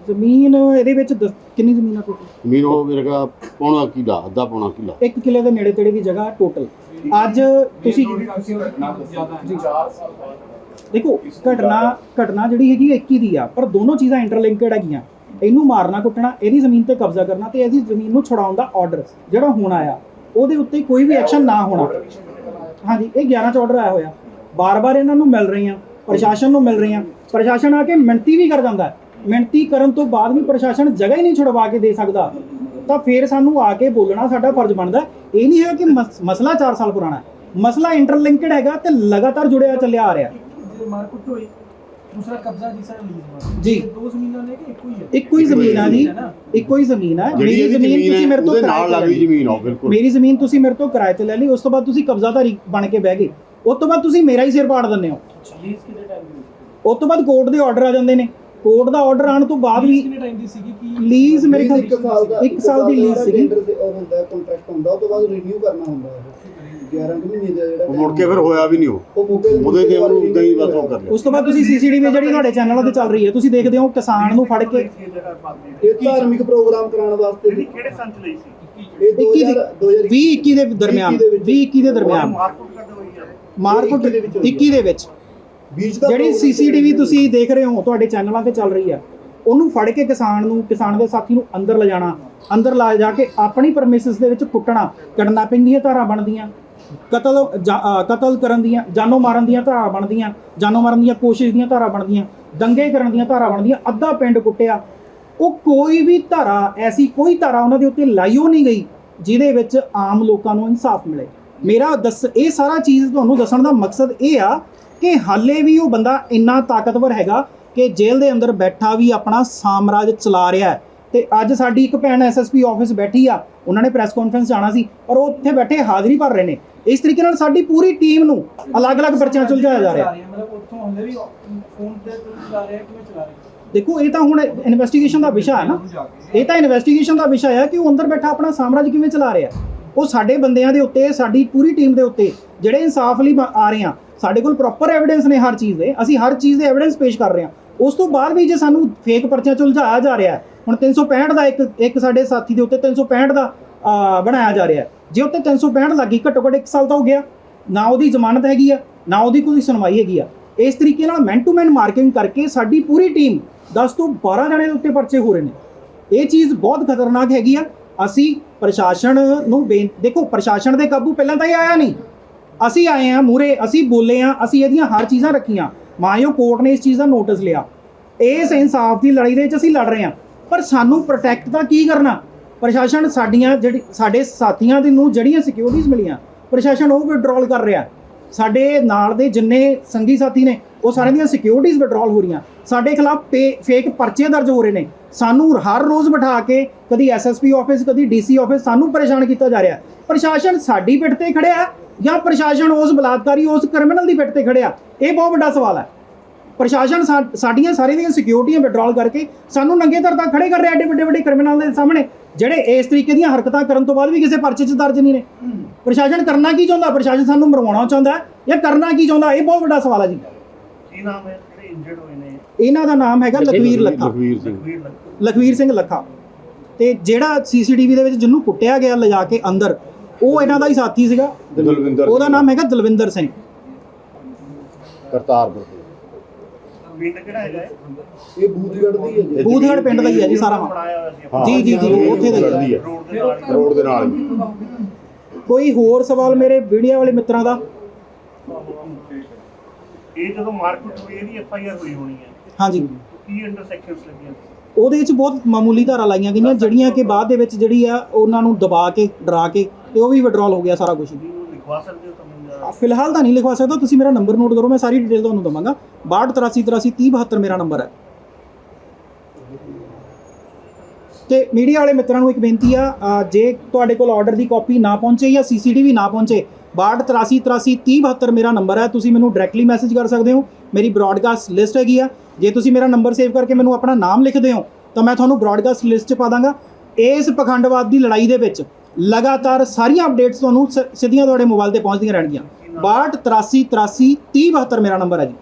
ਜ਼ਮੀਨ ਇਹਦੇ ਵਿੱਚ ਦਸ- ਕਿੰਨੀ ਜ਼ਮੀਨ ਆ ਟੋਟਲ ਜ਼ਮੀਨ ਉਹ ਮੇਰੇ ਕਾ ਪੌਣਾ ਕਿਲਾ ਅੱਧਾ ਪੌਣਾ ਕਿਲਾ। 1 ਕਿਲੇ ਦੇ ਨੇੜੇ ਤੇੜੇ ਦੀ ਜਗ੍ਹਾ ਟੋਟਲ ਅੱਜ ਤੁਸੀਂ ਦੇਖੋ, ਘਟਨਾ ਘਟਨਾ ਜਿਹੜੀ ਹੈਗੀ ਇਹ 21 ਦੀ ਆ, ਪਰ ਦੋਨੋਂ ਚੀਜ਼ਾਂ ਇੰਟਰਲਿੰਕਡ ਹੈਗੀਆਂ। ਇਹਨੂੰ ਮਾਰਨਾ, ਕੁੱਟਣਾ, ਇਹਦੀ ਜ਼ਮੀਨ ਤੇ ਕਬਜ਼ਾ ਕਰਨਾ ਤੇ ਇਹਦੀ ਜ਼ਮੀਨ ਨੂੰ ਛੁਡਾਉਣ ਦਾ ਆਰਡਰ ਜਿਹੜਾ ਹੋਣਾ ਆ ਉਹਦੇ ਉੱਤੇ ਕੋਈ ਵੀ ਐਕਸ਼ਨ ਨਾ ਹੋਣਾ। ਹਾਂਜੀ, ਇਹ 11 ਚ ਆਰਡਰ ਆਇਆ ਹੋਇਆ। ਬਾਰ-ਬਾਰ ਇਹਨਾਂ ਨੂੰ ਮਿਲ ਰਹੀਆਂ, ਪ੍ਰਸ਼ਾਸਨ ਨੂੰ ਮਿਲ ਰਹੀਆਂ। ਪ੍ਰਸ਼ਾਸਨ ਆ ਕੇ ਮਿਣਤੀ ਵੀ ਕਰ ਜਾਂਦਾ ਹੈ। ਕਰਨ ਤੋਂ ਬਾਅਦ ਵੀ ਪ੍ਰਸ਼ਾਸਨ ਜਗ੍ਹਾ ਹੀ ਨਹੀਂ ਛੁਡਵਾ ਕੇ ਦੇ ਸਕਦਾ। ਤਾਂ ਫਿਰ ਸਾਨੂੰ ਆ ਕੇ ਬੋਲਣਾ ਸਾਡਾ ਫਰਜ਼ ਬਣਦਾ ਇਹ ਨਹੀਂ ਹੈ ਕਿ ਮਸ- ਮਸਲਾ 4 ਸਾਲ ਪੁਰਾਣਾ ਹੈ। ਮਸਲਾ ਇੰਟਰਲਿੰਕਡ ਹੈਗਾ ਤੇ ਲਗਾਤਾਰ ਜੁੜਿਆ, ਚੱਲਿਆ ਆ ਰਿਹਾ। ਜੇ ਮਾਰਕੁੱਟ ਹੋਈ ਦੂਸਰਾ ਕਬਜ਼ਾ ਜਿਸਾ ਲੀਜ਼ ਮਾਰ ਜੀ। ਦੋ ਜ਼ਮੀਨਾਂ ਨੇ ਕਿ ਇੱਕੋ ਹੀ ਹੈ? ਇੱਕੋ ਹੀ ਜ਼ਮੀਨ ਆ ਜੀ। ਇੱਕੋ ਹੀ ਜ਼ਮੀਨ ਆ। ਜਿਹੜੀ ਮੇਰੀ ਇਹਦੀ ਜ਼ਮੀਨ ਤੁਸੀਂ ਹੈ ਮੇਰੇ ਤੋਂ ਉਹਦੇ ਕਿਰਾਏ ਨਾਲ ਤੇ ਲੈ ਲੱਗਦੀ ਲਈ। ਜ਼ਮੀਨ ਆ ਬਿਲਕੁਲ। ਮੇਰੀ ਜ਼ਮੀਨ ਤੁਸੀਂ ਮੇਰੇ ਤੋਂ ਕਿਰਾਏ ਤੇ ਲੈ ਲਈ ਉਸ ਤੋਂ ਬਾਅਦ ਤੁਸੀਂ ਕਬਜ਼ਾਦਾਰੀ ਬਣ ਕੇ ਬਹਿ ਗਏ। ਉਸ ਤੋਂ ਬਾਅਦ ਤੁਸੀਂ ਮੇਰਾ ਹੀ ਸਿਰ ਪਾੜ ਦਿੰਦੇ ਹੋ। ਲੀਜ਼ ਕਿੰਨੇ ਟਾਈਮ ਦੀ ਉਸ ਤੋਂ ਬਾਅਦ ਕੋਰਟ ਦੇ ਆਰਡਰ ਆ ਜਾਂਦੇ ਨੇ। ਕੋਰਟ ਦਾ ਆਰਡਰ ਆਉਣ ਤੋਂ ਬਾਅਦ ਲੀਜ਼ ਵੀ ਕਿੰਨੇ ਟਾਈਮ ਦੀ ਸੀਗੀ? ਕਿ ਲੀਜ਼ ਮੇਰੇ ਖਿਆਲ ਇੱਕ ਸਾਲ ਦਾ ਇੱਕ ਸਾਲ ਦੀ ਲੀਜ਼ ਸੀਗੀ। ਟੈਂਡਰ ਤੇ ਉਹ ਹੁੰਦਾ ਕੰਟਰੈਕਟ ਹੁੰਦਾ ਉਹ ਤੋਂ ਬਾਅਦ ਰੀਨਿਊ ਕਰਨਾ ਹੁੰਦਾ ਹੈ 11 ਕੁ ਮਹੀਨੇ ਦਾ ਜਿਹੜਾ ਉਹ ਮੁੜ ਕੇ ਫਿਰ ਹੋਇਆ ਵੀ ਨਹੀਂ ਉਹ। ਉਹ ਮੌਕੇ ਉਹਦੇ ਤੇ ਉਹਨੂੰ ਉਦਾਂ ਹੀ ਬਸ ਉਹ ਕਰ ਲਿਆ। ਉਸ ਤੋਂ ਬਾਅਦ ਤੁਸੀਂ ਸੀਸੀਟੀਵੀ ਜਿਹੜੀ ਤੁਹਾਡੇ ਚੈਨਲਾਂ ਤੇ ਚੱਲ ਰਹੀ ਹੈ ਤੁਸੀਂ ਦੇਖਦੇ ਹੋ ਕਿਸਾਨ ਨੂੰ ਫੜ ਕੇ। ਇਹ ਧਾਰਮਿਕ ਪ੍ਰੋਗਰਾਮ ਕਰਾਉਣ ਵਾਸਤੇ ਸੀ। ਕਿਹੜੇ ਸੰਚ ਲਈ ਸੀ? ਇਹ 21 ਦੇ 2000 20 21 ਦੇ ਦਰਮਿਆਨ 20 21 ਦੇ ਦਰਮਿਆਨ। ਮਾਰਕੁੱਟ ਕਦ ਹੋਈ ਹੈ ਮਾਰਕੁੱਟ 21 ਦੇ ਵਿੱਚ ਜਿਹੜੀ ਸੀਸੀਟੀਵੀ ਤੁਸੀਂ ਦੇਖ ਰਹੇ ਹੋ ਤੁਹਾਡੇ ਚੈਨਲਾਂ ਤੇ ਚੱਲ ਰਹੀ ਆ। ਉਹਨੂੰ ਫੜ ਕੇ ਕਿਸਾਨ ਨੂੰ ਕਿਸਾਨ ਦੇ ਸਾਥੀ ਨੂੰ ਅੰਦਰ ਲਿਜਾਣਾ ਅੰਦਰ ਲਾ ਜਾ ਕੇ ਆਪਣੀ ਪਰਮਿਸਿਸ ਦੇ ਵਿੱਚ ਕੁੱਟਣਾ ਕਿਡਨੈਪਿੰਗ ਦੀਆਂ ਧਾਰਾ ਬਣਦੀਆਂ। ਕਤਲ, ਜਾ- ਅਹ, ਕਤਲ ਕਰਨ ਦੀਆਂ, ਜਾਨੋਂ ਮਾਰਨ ਦੀਆਂ ਧਾਰਾ ਬਣਦੀਆਂ, ਜਾਨੋਂ ਮਾਰਨ ਦੀਆਂ ਕੋਸ਼ਿਸ਼ ਦੀਆਂ ਧਾਰਾ ਬਣਦੀਆਂ, ਦੰਗੇ ਕਰਨ ਦੀਆਂ ਧਾਰਾ ਬਣਦੀਆਂ, ਅੱਧਾ ਪਿੰਡ ਕੁੱਟਿਆ। ਉਹ ਕੋਈ ਵੀ ਧਾਰਾ, ਐਸੀ ਕੋਈ ਧਾਰਾ ਉਹਨਾਂ ਦੇ ਉੱਤੇ ਲਾਈਓ ਨਹੀਂ ਗਈ, ਜਿਹਦੇ ਵਿੱਚ ਆਮ ਲੋਕਾਂ ਨੂੰ ਇਨਸਾਫ ਮਿਲੇ। ਮੇਰਾ ਦੱਸ, ਇਹ ਸਾਰਾ ਚੀਜ਼ ਤੁਹਾਨੂੰ ਦੱਸਣ ਦਾ ਮਕਸਦ ਇਹ ਆ ਕਿ ਹਾਲੇ ਵੀ ਉਹ ਬੰਦਾ ਇੰਨਾ ਤਾਕਤਵਰ ਹੈਗਾ ਕਿ ਜੇਲ੍ਹ ਦੇ ਅੰਦਰ ਬੈਠਾ ਵੀ ਆਪਣਾ ਸਾਮਰਾਜ ਚਲਾ ਰਿਹਾ ਹੈ। ਤੇ ਅੱਜ ਸਾਡੀ ਇੱਕ ਭੈਣ ਐਸਐਸਪੀ ਆਫਿਸ ਬੈਠੀ ਆ ਉਹਨਾਂ ਨੇ ਪ੍ਰੈਸ ਕਾਨਫਰੰਸ ਜਾਣਾ ਸੀ ਪਰ ਉਹ ਉੱਥੇ ਬੈਠੇ ਹਾਜ਼ਰੀ ਭਰ ਰਹੇ ਨੇ। ਇਸ ਤਰੀਕੇ ਨਾਲ ਸਾਡੀ ਪੂਰੀ ਟੀਮ ਨੂੰ ਅਲੱਗ-ਅਲੱਗ ਪਰਚਿਆਂ 'ਚ ਉਲਝਾਇਆ ਜਾ ਰਿਹਾ। ਮਤਲਬ ਉੱਥੋਂ ਹਲੇ ਵੀ ਫੋਨ ਤੇ ਚਲਾ ਰਿਹਾ ਕਿਵੇਂ ਚਲਾ ਰਿਹਾ ਦੇਖੋ ਇਹ ਤਾਂ ਹੁਣ ਇਨਵੈਸਟੀਗੇਸ਼ਨ ਦਾ ਵਿਸ਼ਾ ਹੈ ਨਾ। ਇਹ ਤਾਂ ਇਨਵੈਸਟੀਗੇਸ਼ਨ ਦਾ ਵਿਸ਼ਾ ਹੈ ਕਿ ਉਹ ਅੰਦਰ ਬੈਠਾ ਆਪਣਾ ਸਾਮਰਾਜ ਕਿਵੇਂ ਚਲਾ ਰਿਹਾ। ਉਹ ਸਾਡੇ ਬੰਦਿਆਂ ਦੇ ਉੱਤੇ ਸਾਡੀ ਪੂਰੀ ਟੀਮ ਦੇ ਉੱਤੇ ਜਿਹੜੇ ਇਨਸਾਫ ਲਈ ਆ ਰਹੇ ਆ ਸਾਡੇ ਕੋਲ ਪ੍ਰੋਪਰ ਐਵੀਡੈਂਸ ਨੇ ਹਰ ਚੀਜ਼ ਦੇ। ਅਸੀਂ ਹਰ ਚੀਜ਼ ਦੇ ਐਵੀਡੈਂਸ ਪੇਸ਼ ਕਰ ਰਹੇ ਹਾਂ ਉਸ ਤੋਂ ਬਾਅਦ ਵੀ ਜੇ ਸਾਨੂੰ ਫੇਕ ਪਰਚਿਆਂ ਚ ਉਲਝਾਇਆ ਜਾ ਰਿਹਾ ਹੈ ਹੁਣ 365 ਦਾ ਇੱਕ ਇੱਕ ਸਾਡੇ ਸਾਥੀ ਦੇ ਉੱਤੇ 365 ਦਾ ਬਣਾਇਆ ਜਾ ਰਿਹਾ ਜੇ ਉੱਤੇ 365 ਲੱਗੀ, ਘੱਟੋ ਘੱਟ 1 ਸਾਲ ਤਾਂ ਹੋ ਗਿਆ। ਨਾ ਉਹਦੀ ਜ਼ਮਾਨਤ ਹੈਗੀ ਆ, ਨਾ ਉਹਦੀ ਕੋਈ ਸੁਣਵਾਈ ਹੈਗੀ ਆ। ਇਸ ਤਰੀਕੇ ਨਾਲ ਮੈਨ ਟੂ ਮੈਨ ਮਾਰਕਿੰਗ ਕਰਕੇ ਸਾਡੀ ਪੂਰੀ ਟੀਮ 10 ਤੋਂ 12 ਜਣੇ ਦੇ ਉੱਤੇ ਪਰਚੇ ਹੋ ਰਹੇ ਨੇ। ਇਹ ਚੀਜ਼ ਬਹੁਤ ਖਤਰਨਾਕ ਹੈਗੀ ਆ। ਅਸੀਂ ਪ੍ਰਸ਼ਾਸਨ ਨੂੰ ਬੇਨ, ਦੇਖੋ, ਪ੍ਰਸ਼ਾਸਨ ਦੇ ਕਾਬੂ ਪਹਿਲਾਂ ਤਾਂ ਇਹ ਆਇਆ ਨਹੀਂ। ਅਸੀਂ ਆਏ ਆ ਮੂਰੇ ਅਸੀਂ ਬੋਲੇ ਆ ਅਸੀਂ ਇਹਦੀਆਂ ਹਰ ਚੀਜ਼ਾਂ ਰੱਖੀਆਂ। ਮਾਇਓ ਕੋਰਟ ਨੇ ਇਸ ਚੀਜ਼ ਦਾ ਨੋਟਿਸ ਲਿਆ। ਇਸ ਇਨਸਾਫ ਦੀ ਲੜਾਈ ਦੇ ਵਿੱਚ ਅਸੀਂ ਲੜ ਰਹੇ ਆ ਪਰ ਸਾਨੂੰ ਪ੍ਰੋਟੈਕਟ ਤਾਂ ਕੀ ਕਰਨਾ? ਪ੍ਰਸ਼ਾਸਨ ਸਾਡੀਆਂ ਜਿਹੜੀ, ਸਾਡੇ ਸਾਥੀਆਂ ਦੇ ਨੂੰ ਜਿਹੜੀਆਂ ਸਿਕਿਉਰਿਟੀਜ਼ ਮਿਲੀਆਂ, ਪ੍ਰਸ਼ਾਸਨ ਉਹ ਵਿਡਰਾਲ ਕਰ ਰਿਹਾ। ਸਾਡੇ ਨਾਲ ਦੇ ਜਿੰਨੇ ਸੰਗੀ ਸਾਥੀ ਨੇ, ਉਹ ਸਾਰਿਆਂ ਦੀਆਂ ਸਿਕਿਉਰਿਟੀਜ਼ ਵਿਡਰਾਲ ਹੋ ਰਹੀਆਂ। ਸਾਡੇ ਖਿਲਾਫ ਫੇਕ ਪਰਚੇ ਦਰਜ ਹੋ ਰਹੇ ਨੇ। ਸਾਨੂੰ ਹਰ ਰੋਜ਼ ਬਿਠਾ ਕੇ ਕਦੀ ਐਸਐਸਪੀ ਆਫਿਸ ਕਦੀ ਡੀਸੀ ਆਫਿਸ ਸਾਨੂੰ ਪਰੇਸ਼ਾਨ ਕੀਤਾ ਜਾ ਰਿਹਾ। ਪ੍ਰਸ਼ਾਸਨ ਸਾਡੀ ਪਿੱਠ ਤੇ ਖੜਿਆ ਜਾਂ ਪ੍ਰਸ਼ਾਸਨ ਉਸ ਬਲਾਤਕਾਰੀ, ਉਸ ਕ੍ਰਿਮੀਨਲ ਦੀ ਪਿੱਠ ਤੇ ਖੜਿਆ? ਇਹ ਬਹੁਤ ਵੱਡਾ ਸਵਾਲ ਹੈ। ਪ੍ਰਸ਼ਾਸਨ ਸਾਡੀਆਂ ਸਾਰੀਆਂ ਦੀਆਂ ਸਿਕਿਉਰਿਟੀਆਂ ਵਿਡਰਾਲ ਕਰਕੇ ਸਾਨੂੰ ਨੰਗੇ ਧਰ ਤੱਕ ਖੜੇ ਕਰ ਰਿਹਾ ਐਡੇ ਵੱਡੇ ਵੱਡੇ ਕ੍ਰਿਮੀਨਲ ਦੇ ਸਾਹਮਣੇ ਜਿਹੜੇ ਇਸ ਤਰੀਕੇ ਦੀਆਂ ਹਰਕਤਾਂ ਕਰਨ ਤੋਂ ਬਾਅਦ ਵੀ ਕਿਸੇ ਪਰਚੇ 'ਚ ਦਰਜ ਨਹੀਂ ਨੇ। ਪ੍ਰਸ਼ਾਸਨ ਕਰਨਾ ਕੀ ਚਾਹੁੰਦਾ? ਪ੍ਰਸ਼ਾਸਨ ਸਾਨੂੰ ਮਰਵਾਉਣਾ ਚਾਹੁੰਦਾ ਜਾਂ ਕਰਨਾ ਕੀ ਚਾਹੁੰਦਾ? ਇਹ ਬਹੁਤ ਵੱਡਾ ਸਵਾਲ ਹੈ ਜੀ। ਕੀ ਨਾਮ ਹੈ? ਜਿਹੜੇ ਇੰਜਰਡ ਹੋਏ ਨੇ? ਇਹਨਾਂ ਦਾ ਨਾਮ ਹੈਗਾ ਲਖਵੀਰ ਲੱਖਾ। ਲਖਵੀਰ ਸਿੰਘ। ਲੱਖਾ। ਤੇ ਜਿਹੜਾ ਸੀਸੀਟੀਵੀ ਦੇ ਵਿੱਚ ਜਿਹਨੂੰ ਕੁੱਟਿਆ ਗਿਆ ਲਿਜਾ ਕੇ ਅੰਦਰ ਉਹ ਇਹਨਾਂ ਦਾ ਹੀ ਸਾਥੀ ਸੀਗਾ। ਦਲਵਿੰਦਰ ਉਹਦਾ ਨਾਮ ਹੈਗਾ ਦਲਵਿੰਦਰ ਸਿੰਘ। ਕਰਤਾਰਪੁਰ। ਪਿੰਡ ਕਿਹੜਾ ਹੈਗਾ ਹੈ ਇਹ ਬੂਥਗੜ੍ਹ ਦੀ ਹੈ ਜੀ। ਬੂਥਗੜ੍ਹ ਪਿੰਡ ਦਾ ਹੀ ਹੈ ਜੀ ਸਾਰਾ ਬਣਾਇਆ ਹੋਇਆ ਸੀ ਹਾਂ, ਜੀ, ਜੀ, ਜੀ, ਇਹ ਉੱਥੇ ਦਾ ਹੀ ਹੈ। ਲੜਦੀ ਹੈ। ਰੋਡ ਦੇ ਨਾਲ ਹੀ। ਰੋਡ ਦੇ ਨਾਲ ਹੀ। ਕੋਈ ਹੋਰ ਸਵਾਲ ਮੇਰੇ ਵੀਡੀਓ ਵਾਲੇ ਮਿੱਤਰਾਂ ਦਾ? ਇਹ ਜਦੋਂ ਮਾਰਕੀਟ ਹੋਈ ਇਹਦੀ ਐਫ ਆਈ ਆਰ ਹੋਈ ਹੋਣੀ ਹੈ। ਹਾਂਜੀ। ਕੀ ਇੰਟਰਸੈਕਸ਼ਨਸ ਲੱਗੀਆਂ? ਉਹਦੇ ਵਿੱਚ ਬਹੁਤ ਮਾਮੂਲੀ ਧਾਰਾ ਲਾਈਆਂ ਗਈਆਂ ਜਿਹੜੀਆਂ ਕਿ ਬਾਅਦ ਦੇ ਵਿੱਚ ਜਿਹੜੀ ਆ ਉਹਨਾਂ ਨੂੰ ਦਬਾ ਕੇ ਡਰਾ ਕੇ ਤੇ ਉਹ ਵੀ ਵਿਡਰਾਲ ਹੋ ਗਿਆ ਸਾਰਾ ਕੁਝ ਲਿਖਵਾ ਸਕਦੇ ਹੋ ਸਮਝ ਫਿਲਹਾਲ ਤਾਂ ਨਹੀਂ ਲਿਖਵਾ ਸਕਦਾ। ਤੁਸੀਂ ਮੇਰਾ ਨੰਬਰ ਨੋਟ ਕਰੋ, ਮੈਂ ਸਾਰੀ ਡਿਟੇਲ ਤੁਹਾਨੂੰ ਦਵਾਂਗਾ। 6283833072 ਮੇਰਾ ਨੰਬਰ ਹੈ। ਤੇ ਮੀਡੀਆ ਵਾਲੇ ਮਿੱਤਰਾਂ ਨੂੰ ਇੱਕ ਬੇਨਤੀ ਆ ਜੇ ਤੁਹਾਡੇ ਕੋਲ ਆਰਡਰ ਦੀ ਕਾਪੀ ਨਾ ਪਹੁੰਚੇ ਜਾਂ ਸੀਸੀਟੀਵੀ ਨਾ ਪਹੁੰਚੇ 6283833072 ਮੇਰਾ ਨੰਬਰ ਹੈ। ਤੁਸੀਂ ਮੈਨੂੰ ਡਾਇਰੈਕਟਲੀ ਮੈਸੇਜ ਕਰ ਸਕਦੇ ਹੋ। ਮੇਰੀ ਬ੍ਰੌਡਕਾਸਟ ਲਿਸਟ ਹੈਗੀ ਆ। ਜੇ ਤੁਸੀਂ ਮੇਰਾ ਨੰਬਰ ਸੇਵ ਕਰਕੇ ਮੈਨੂੰ ਆਪਣਾ ਨਾਮ ਲਿਖਦੇ ਹੋ, ਤਾਂ ਮੈਂ ਤੁਹਾਨੂੰ ਬ੍ਰੌਡਕਾਸਟ ਲਿਸਟ 'ਚ ਪਾ ਦਾਂਗਾ। ਇਸ ਪਖੰਡਵਾਦ ਦੀ ਲੜਾਈ ਦੇ ਵਿੱਚ ਲਗਾਤਾਰ ਸਾਰੀਆਂ ਅਪਡੇਟਸ ਤੁਹਾਨੂੰ ਸਿੱਧੀਆਂ ਤੁਹਾਡੇ ਮੋਬਾਈਲ ਤੇ ਪਹੁੰਚਦੀਆਂ ਰਹਿਣਗੀਆਂ। 6283833072 ਮੇਰਾ ਨੰਬਰ ਹੈ ਜੀ।